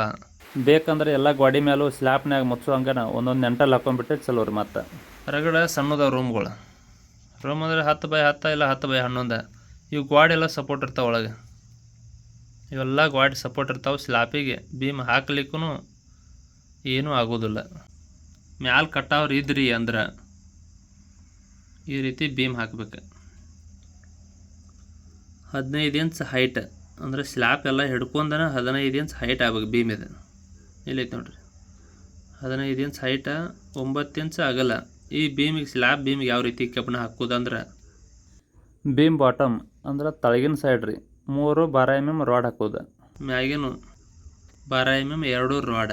ಬೇಕಂದ್ರೆ ಎಲ್ಲ ಗೋಡಿ ಮ್ಯಾಲೂ ಸ್ಲ್ಯಾಬ್ನ್ಯಾಗ ಮುಚ್ಚೋ ಹಂಗನ ಒಂದೊಂದು ನೆಂಟಲ್ಲಿ ಹಾಕೊಂಡ್ಬಿಟ್ಟೆ ಚಲೋ ರೀ ಮತ್ತು. ಹೊರಗಡೆ ಸಣ್ಣದ ರೂಮ್ಗಳು. ರೂಮ್ ಅಂದ್ರೆ ಹತ್ತು ಬೈ ಹತ್ತು ಇಲ್ಲ ಹತ್ತು ಬೈ ಹನ್ನೊಂದು. ಇವು ಗಾಡಿ ಎಲ್ಲ ಸಪೋರ್ಟ್ ಇರ್ತಾವೆ ಒಳಗೆ. ಇವೆಲ್ಲ ಗ್ವಾಡ್ ಸಪೋರ್ಟ್ ಇರ್ತಾವೆ ಸ್ಲ್ಯಾಪಿಗೆ ಭೀಮ್ ಹಾಕ್ಲಿಕ್ಕೂ ಏನೂ ಆಗೋದಿಲ್ಲ. ಮ್ಯಾಲೆ ಕಟ್ಟಾವ್ರು ಇದ್ರಿ ಅಂದ್ರೆ ಈ ರೀತಿ ಬೀಮ್ ಹಾಕ್ಬೇಕು. ಹದಿನೈದು ಇಂಚ್ ಹೈಟ್ ಅಂದ್ರೆ ಸ್ಲ್ಯಾಪ್ ಎಲ್ಲ ಹಿಡ್ಕೊಂಡನ ಹದಿನೈದು ಇಂಚ್ ಹೈಟ್ ಆಗ್ಬೇಕು ಬೀಮ್ ಇದೆ. ಇಲ್ಲೈತೆ ನೋಡ್ರಿ. ಹದಿನೈದು ಇಂಚ್ ಹೈಟ ಒಂಬತ್ತು ಇಂಚ್ ಆಗಲ್ಲ. ಈ ಭೀಮಿಗೆ ಸ್ಲ್ಯಾಬ್ ಭೀಮಿಗೆ ಯಾವ ರೀತಿ ಕಬ್ಬಣ ಹಾಕೋದಂದ್ರೆ ಭೀಮ್ ಬಾಟಮ್ ಅಂದ್ರೆ ತಳಗಿನ ಸೈಡ್ ರೀ. ಮೂರು ಬಾರ ಎಂ ಎಂ ರಾಡ್ ಹಾಕೋದು. ಮ್ಯಾಗಿನು ಬಾರ ಎಂ ಎಂ ಎರಡು ರಾಡ್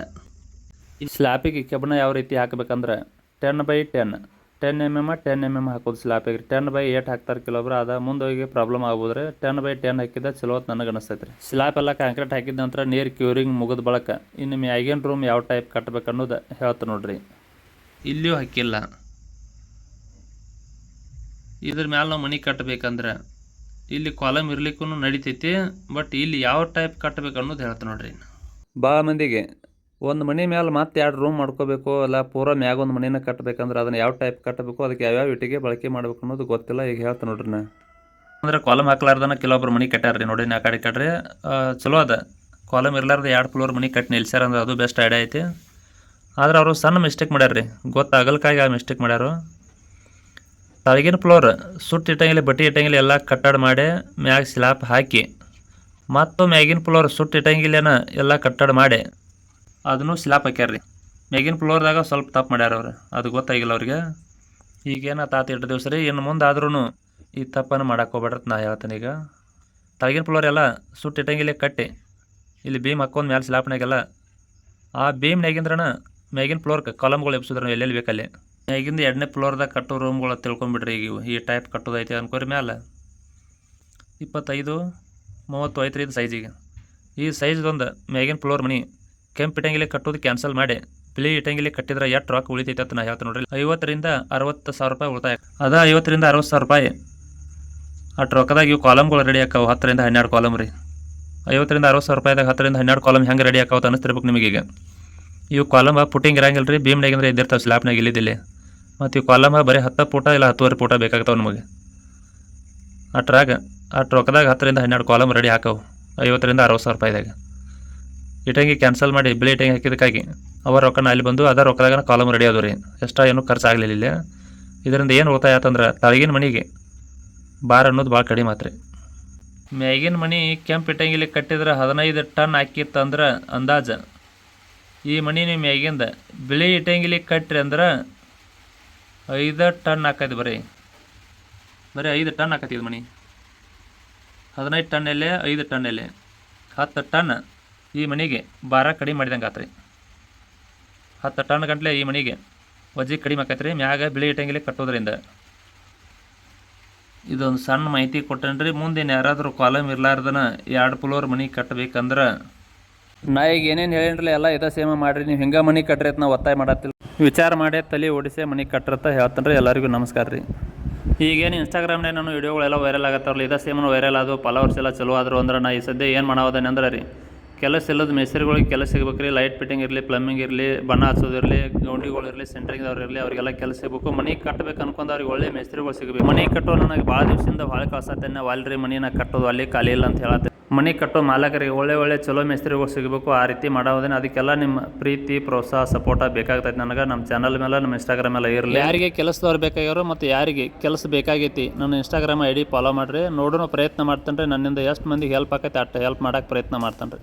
ಈ ಸ್ಲ್ಯಾಪಿಗೆ ಕಬ್ಬಣ ಯಾವ ರೀತಿ ಹಾಕಬೇಕಂದ್ರೆ ten by ten ten M M ten M M ಹಾಕೋದು ಸ್ಲ್ಯಾಪಿಗೆ ಟೆನ್ ಬೈ ಏಟ್ ಹಾಕ್ತಾರೆ ಕೆಲವೊಬ್ರು ಅದ ಮುಂದೆ ಹೋಗಿ ಪ್ರಾಬ್ಲಮ್ ಆಗ್ಬೋದ್ರೆ. ಟೆನ್ ಬೈ ಟೆನ್ ಹಾಕಿದ ಚಲೋ ಅಂತ ನನಗೆ ಅನಿಸ್ತೈತೆ ರೀ ಸ್ಲ್ಯಾಪ್ ಎಲ್ಲ ಕಾಂಕ್ರೀಟ್ ಹಾಕಿದ ನಂತರ ನೀರು ಕ್ಯೂರಿಂಗ್ ಮುಗಿದ ಬಳಕ ಇನ್ನು ಮ್ಯಾಗಿನ ರೂಮ್ ಯಾವ ಟೈಪ್ ಕಟ್ಬೇಕು ಅನ್ನೋದು ಹೇಳ್ತ ನೋಡ್ರಿ. ಇಲ್ಲಿಯೂ ಹಾಕಿಲ್ಲ. ಇದ್ರ ಮ್ಯಾಲೆ ನಾವು ಮನೆ ಕಟ್ಟಬೇಕಂದ್ರೆ ಇಲ್ಲಿ ಕಾಲಮ್ ಇರ್ಲಿಕ್ಕೂ ನಡಿತೈತಿ ಬಟ್ ಇಲ್ಲಿ ಯಾವ ಟೈಪ್ ಕಟ್ಟಬೇಕು ಅನ್ನೋದು ಹೇಳ್ತ ನೋಡ್ರಿ ಭಾಳ ಮಂದಿಗೆ ಒಂದು ಮನೆ ಮೇಲೆ ಮತ್ತೆ ಎರಡು ರೂಮ್ ಮಾಡ್ಕೋಬೇಕು ಅಲ್ಲ ಪೂರ ಮ್ಯಾಗ ಒಂದು ಮನೇನ ಕಟ್ಟಬೇಕಂದ್ರೆ ಅದನ್ನ ಯಾವ ಟೈಪ್ ಕಟ್ಟಬೇಕು ಅದಕ್ಕೆ ಯಾವ್ಯಾವ ಇಟ್ಟಿಗೆ ಬಳಕೆ ಮಾಡ್ಬೇಕು ಅನ್ನೋದು ಗೊತ್ತಿಲ್ಲ ಈಗ ಹೇಳ್ತ ನೋಡ್ರಿ ನಾ ಅಂದ್ರೆ ಕಾಲಮ್ ಹಾಕ್ಲಾರ್ದನ ಕೆಲವೊಬ್ರು ಮನೆ ಕಟ್ಟಾರ್ರಿ ನೋಡಿ ನಾ ಕಡೆ ಕಟ್ರಿ ಚಲೋ ಅದ. ಕಾಲಮ್ ಇರ್ಲಾರ್ದ ಎರಡು ಫ್ಲೋರ್ ಮನೆ ಕಟ್ಟಿ ನಿಲ್ಸ್ಯಾರ ಅಂದ್ರೆ ಅದು ಬೆಸ್ಟ್ ಐಡಿಯಾ ಐತಿ. ಆದ್ರೆ ಅವರು ಸಣ್ಣ ಮಿಸ್ಟೇಕ್ ಮಾಡ್ಯಾರ್ರಿ. ಗೊತ್ತಾಗಲ್ಕಾಗಿ ಆ ಮಿಸ್ಟೇಕ್ ಮಾಡ್ಯಾರು. ತಳಗಿನ ಫ್ಲೋರ್ ಸುಟ್ಟು ಇಟ್ಟಂಗಿಲ್ಲ, ಬಟ್ಟೆ ಇಟ್ಟಂಗಿಲ್ಲ, ಎಲ್ಲ ಕಟ್ಟಡ ಮಾಡಿ ಮ್ಯಾಗ ಸ್ಲಾಪ್ ಹಾಕಿ, ಮತ್ತು ಮ್ಯಾಗಿನ ಫ್ಲೋರ್ ಸುಟ್ಟು ಇಟ್ಟಂಗಿಲ್ಲೇನ, ಎಲ್ಲ ಕಟ್ಟಡ ಮಾಡಿ, ಅದನ್ನು ಸ್ಲ್ಯಾಪ್ ಹಾಕ್ಯಾರ್ರಿ. ಮ್ಯಾಗಿನ ಫ್ಲೋರ್ದಾಗ ಸ್ವಲ್ಪ ತಪ್ಪು ಮಾಡ್ಯಾರ ಅವ್ರು, ಅದು ಗೊತ್ತಾಗಿಲ್ಲ ಅವ್ರಿಗೆ. ಈಗೇನು ತಾತ ಎರಡು ದಿವಸ ರೀ, ಇನ್ನು ಮುಂದೆ ಆದ್ರೂ ಈ ತಪ್ಪನ್ನು ಮಾಡಕ್ಕೆ ಹೋಗ್ಬೇಡ್ರಿ ನಾ ಹೇಳ್ತೇನೆ ಈಗ. ತಳಗಿನ ಫ್ಲೋರ್ ಎಲ್ಲ ಸುಟ್ಟು ಇಟ್ಟಂಗಿಲ್ಲ ಕಟ್ಟಿ, ಇಲ್ಲಿ ಬೀಮ್ ಹಾಕ್ಕೊಂಡು ಮ್ಯಾಲೆ ಸ್ಲ್ಯಾಪ್ನಾಗೆಲ್ಲ ಆ ಬೀಮ್ನಾಗಿಂದ್ರನ ಮ್ಯಾಗಿನ ಫ್ಲೋರ್ಗೆ ಕಾಲಮ್ಗಳು ಎಬ್ಸಿದ್ರು ಎಲ್ಲೆಲ್ಲಿ ಬೇಕಲ್ಲಿ. ಮ್ಯಾಗಿಂದ ಎರಡನೇ ಫ್ಲೋರ್ದಾಗ ಕಟ್ಟೋ ರೂಮ್ಗಳು ತಿಳ್ಕೊಂಬಿಡ್ರಿ ಈಗ ಈ ಟೈಪ್ ಕಟ್ಟೋದೈತೆ ಅನ್ಕೋರಿ ಮ್ಯಾಲೆ. ಇಪ್ಪತ್ತೈದು ಮೂವತ್ತು ಐತ್ರಿ ಇದು ಸೈಜಿಗೆ ಈ ಸೈಜ್ದೊಂದು ಮ್ಯಾಗಿನ ಫ್ಲೋರ್ ಮನಿ. ಕೆಂಪು ಇಟ್ಟಂಗಿಲೆ ಕಟ್ಟೋದು ಕ್ಯಾನ್ಸಲ್ ಮಾಡಿ. ಬಿಳಿ ಇಟ್ಟಂಗಿಲೆ ಕಟ್ಟಿದ್ರೆ ಎಷ್ಟು ರೊಕ್ಕ ಉಳಿತೈತೆ ಅಂತ ನಾ ಹೇಳ್ತೇನೆ ನೋಡ್ರಿ. ಐವತ್ತರಿಂದ ಅರವತ್ತು ಸಾವಿರ ರೂಪಾಯಿ ಉಳಿತಾಯ. ಅದ ಐವತ್ತರಿಂದ ಅರವತ್ತು ಸಾವಿರ ರೂಪಾಯಿ. ಅಟ್ ರೊಕ್ಕದಾಗ ಇವು ಕಾಲಮ್ಗಳು ರೆಡಿ ಆಕಾವು ಹತ್ತರಿಂದ ಹನ್ನೆರಡು ಕಾಲಮ್ ರೀ. ಐವತ್ತರಿಂದ ಅರವತ್ತು ಸಾವಿರ ರೂಪಾಯಿದಾಗ ಹತ್ತರಿಂದ ಹನ್ನೆರಡು ಕಾಲಮ್ ಹೆಂಗೆ ರೆಡಿ ಆಕಾವತ್ತು ಅನ್ನಿಸ್ತಿರ್ಬೇಕು ನಿಮಗೀಗ. ಇವು ಕಾಲಮ್ ಪುಟ್ಟಿಂಗ್ ಇರಂಗಿಲ್ಲ ರೀ ಭೀಮ್ನಾಗಿಂದ್ರೆ ಇದ್ದಿರ್ತಾವೆ ಸ್ಲ್ಯಾಬ್ನಾಗ ಇಲ್ಲಿದ್ದಿಲ್ಲ. ಮತ್ತು ಈ ಕಾಲಮ್ ಬರೀ ಹತ್ತು ಪೂಟ ಇಲ್ಲ ಹತ್ತುವರೆ ಪೂಟ ಬೇಕಾಗ್ತಾವೆ ನಮಗೆ. ಅಟ್ರಾಗ, ಅಟ್ ರೊಕ್ಕದಾಗ ಹತ್ತರಿಂದ ಹನ್ನೆರಡು ಕಾಲಮ್ ರೆಡಿ ಹಾಕವು. ಐವತ್ತರಿಂದ ಅರವತ್ತು ಸಾವಿರ ರೂಪಾಯಿದಾಗ ಇಟಂಗಿ ಕ್ಯಾನ್ಸಲ್ ಮಾಡಿ ಬಿಳಿ ಇಟಂಗಿ ಹಾಕಿದ್ದಕ್ಕಾಗಿ ಅವರ ರೊಕ್ಕನ ಅಲ್ಲಿ ಬಂದು ಅದ ರೊಕ್ಕದಾಗ ಕಾಲಮ್ ರೆಡಿ ಆದವು ರೀ. ಎಷ್ಟ ಏನೂ ಖರ್ಚು ಇದರಿಂದ ಏನು ಉಳಿತಾಯ ಆತಂದ್ರೆ ತಳಗಿನ ಮನೆಗೆ ಬಾರ್ ಅನ್ನೋದು ಭಾಳ ಕಡಿಮೆ ಮಾತ್ರ ಮ್ಯಾಗಿನ ಮನೆ ಕೆಂಪು ಇಟ್ಟಂಗಿಲಿ ಕಟ್ಟಿದ್ರೆ ಹದಿನೈದು ಟನ್ ಹಾಕಿತ್ತಂದ್ರೆ ಅಂದಾಜು. ಈ ಮನೆ ನೀವು ಮ್ಯಾಗಿಂದ ಬಿಳಿ ಇಟ್ಟಂಗಿಲಿ ಕಟ್ಟ್ರಿ ಅಂದ್ರೆ ಐದು ಟನ್ ಹಾಕೈತಿ ಬರೀ. ಬರೀ ಐದು ಟನ್ ಹಾಕೈತಿ ಇದು ಮನೆ. ಹದಿನೈದು ಟನ್ ಎಲೆ, ಐದು ಟನ್ ಎಲೆ. ಹತ್ತು ಟನ್ ಈ ಮನೆಗೆ ಭಾರ ಕಡಿಮೆ ಮಾಡಿದಂಗೆ ಆತ್ರಿ. ಹತ್ತು ಟನ್ ಗಂಟ್ಲೆ ಈ ಮನೆಗೆ ವಜ್ಜಿ ಕಡಿಮೆ ಆಕೈತ್ರಿ, ಮ್ಯಾಗ ಬಿಳಿ ಇಟ್ಟಂಗಿಲಿ ಕಟ್ಟೋದ್ರಿಂದ. ಇದೊಂದು ಸಣ್ಣ ಮಾಹಿತಿ ಕೊಟ್ಟೇನ್ರಿ, ಮುಂದಿನ ಯಾರಾದರೂ ಕಾಲಮ್ ಇರಲಾರ್ದನ ಎರಡು ಫ್ಲೋರ್ ಮನೆ ಕಟ್ಟಬೇಕಂದ್ರೆ ನಾ ಈಗ ಏನೇನು ಹೇಳಿನ್ರಲ್ಲ, ಎಲ್ಲ ಇದೇ ಸೇಮ ಮಾಡ್ರಿ. ನೀವು ಹಿಂಗೆ ಮನೆ ಕಟ್ಟ್ರಿ ಅಂತ ನಾವು ಒತ್ತಾಯ ಮಾಡತ್ತಿಲ್ಲ ವಿಚಾರ ಮಾಡಿ, ತಲೆ ಓಡಿಸಿ ಮನೆ ಕಟ್ಟ್ರತ್ತ ಹೇಳ್ತಾನೆ ರೀ ಎಲ್ಲರಿಗೂ ನಮಸ್ಕಾರ ರೀ. ಈಗೇನು ಇನ್ಸ್ಟಾಗ್ರಾಮ್ನಾಗ ನಾನು ವಿಡಿಯೋಗಳೆಲ್ಲ ವೈರಲ್ ಆಗತ್ತಾರಲ್ಲ ಇದೇ ಸೇಮನು ವೈರಲ್ ಆದವು, ಫಾಲೋವರ್ಸ್ ಎಲ್ಲ ಚಲೋ ಆದರು ಅಂದ್ರೆ ನಾ ಈ ಸದ್ಯ ಏನು ಮಾಡೋದನ್ನ ಅಂದ್ರೆ ರೀ. ಕೆಲಸ ಇಲ್ಲದ ಮೇಸ್ತ್ರಿಗಳಿಗೆ ಕೆಲಸ ಸಿಗ್ಬೇಕು ರೀ ಲೈಟ್ ಫಿಟ್ಟಿಂಗ್ ಇರಲಿ ಪ್ಲಮ್ಮಿಂಗ್ ಇರಲಿ, ಬಣ್ಣ ಹಚ್ಚೋದಿರಲಿ ಗೌಂಡಿಗಳು ಇರಲಿ ಸೆಂಟ್ರಿಂಗ್ದವ್ರು ಇರಲಿ, ಅವರಿಗೆಲ್ಲ ಕೆಲಸ ಸಿಗಬೇಕು. ಮನೆ ಕಟ್ಟಬೇಕು ಅನ್ಕೊಂಡು ಅವ್ರಿಗೆ ಒಳ್ಳೆ ಮೇಸ್ತ್ರಿಗಳು ಸಿಗಬೇಕು. ಮನೆ ಕಟ್ಟೋ ನನಗೆ ಭಾಳ ದಿವಸದಿಂದ ಭಾಳ ಕಳ್ಸತ್ತೇನೆ ವಾಲ್ರಿ ನಾ ಕಟ್ಟೋದು ಅಲ್ಲಿ ಖಾಲಿ ಇಲ್ಲ ಅಂತ ಹೇಳತ್ತೆ. ಮನೆ ಕಟ್ಟೋ ಮಾಲಕರಿಗೆ ಒಳ್ಳೆ ಒಳ್ಳೆ ಚಲೋ ಮೇಸ್ತ್ರಿಗಳು ಸಿಗಬೇಕು. ಆ ರೀತಿ ಮಾಡೋದೇನೆ ಅದಕ್ಕೆಲ್ಲ ನಿಮ್ಮ ಪ್ರೀತಿ, ಪ್ರೋತ್ಸಾಹ ಸಪೋರ್ಟ ಬೇಕಾಗ್ತೈತೆ ನನಗೆ. ನಮ್ಮ ಚಾನಲ್ ಮೇಲೆ, ನಮ್ಮ ಇನ್ಸ್ಟಾಗ್ರಾಮ್ ಎಲ್ಲ ಇರಲಿ. ಯಾರಿಗೆ ಕೆಲಸದವ್ರು ಬೇಕಾಗಿರೋ ಮತ್ತು ಯಾರಿಗೆ ಕೆಲಸ ಬೇಕಾಗೈತಿ, ನನ್ನ ಇನ್ಸ್ಟಾಗ್ರಾಮ್ ಐ ಡಿ ಫಾಲೋ ಮಾಡಿರಿ. ನೋಡೋಣ ಪ್ರಯತ್ನ ಮಾಡ್ತಾನೆ ರೀ ನನ್ನಿಂದ ಎಷ್ಟು ಮಂದಿಗೆ ಹೆಲ್ಪ್ ಆಕೈತೆ ಅಷ್ಟು ಹೆಲ್ಪ್ ಮಾಡೋಕ್ಕೆ ಪ್ರಯತ್ನ ಮಾಡ್ತಾನೆ ರೀ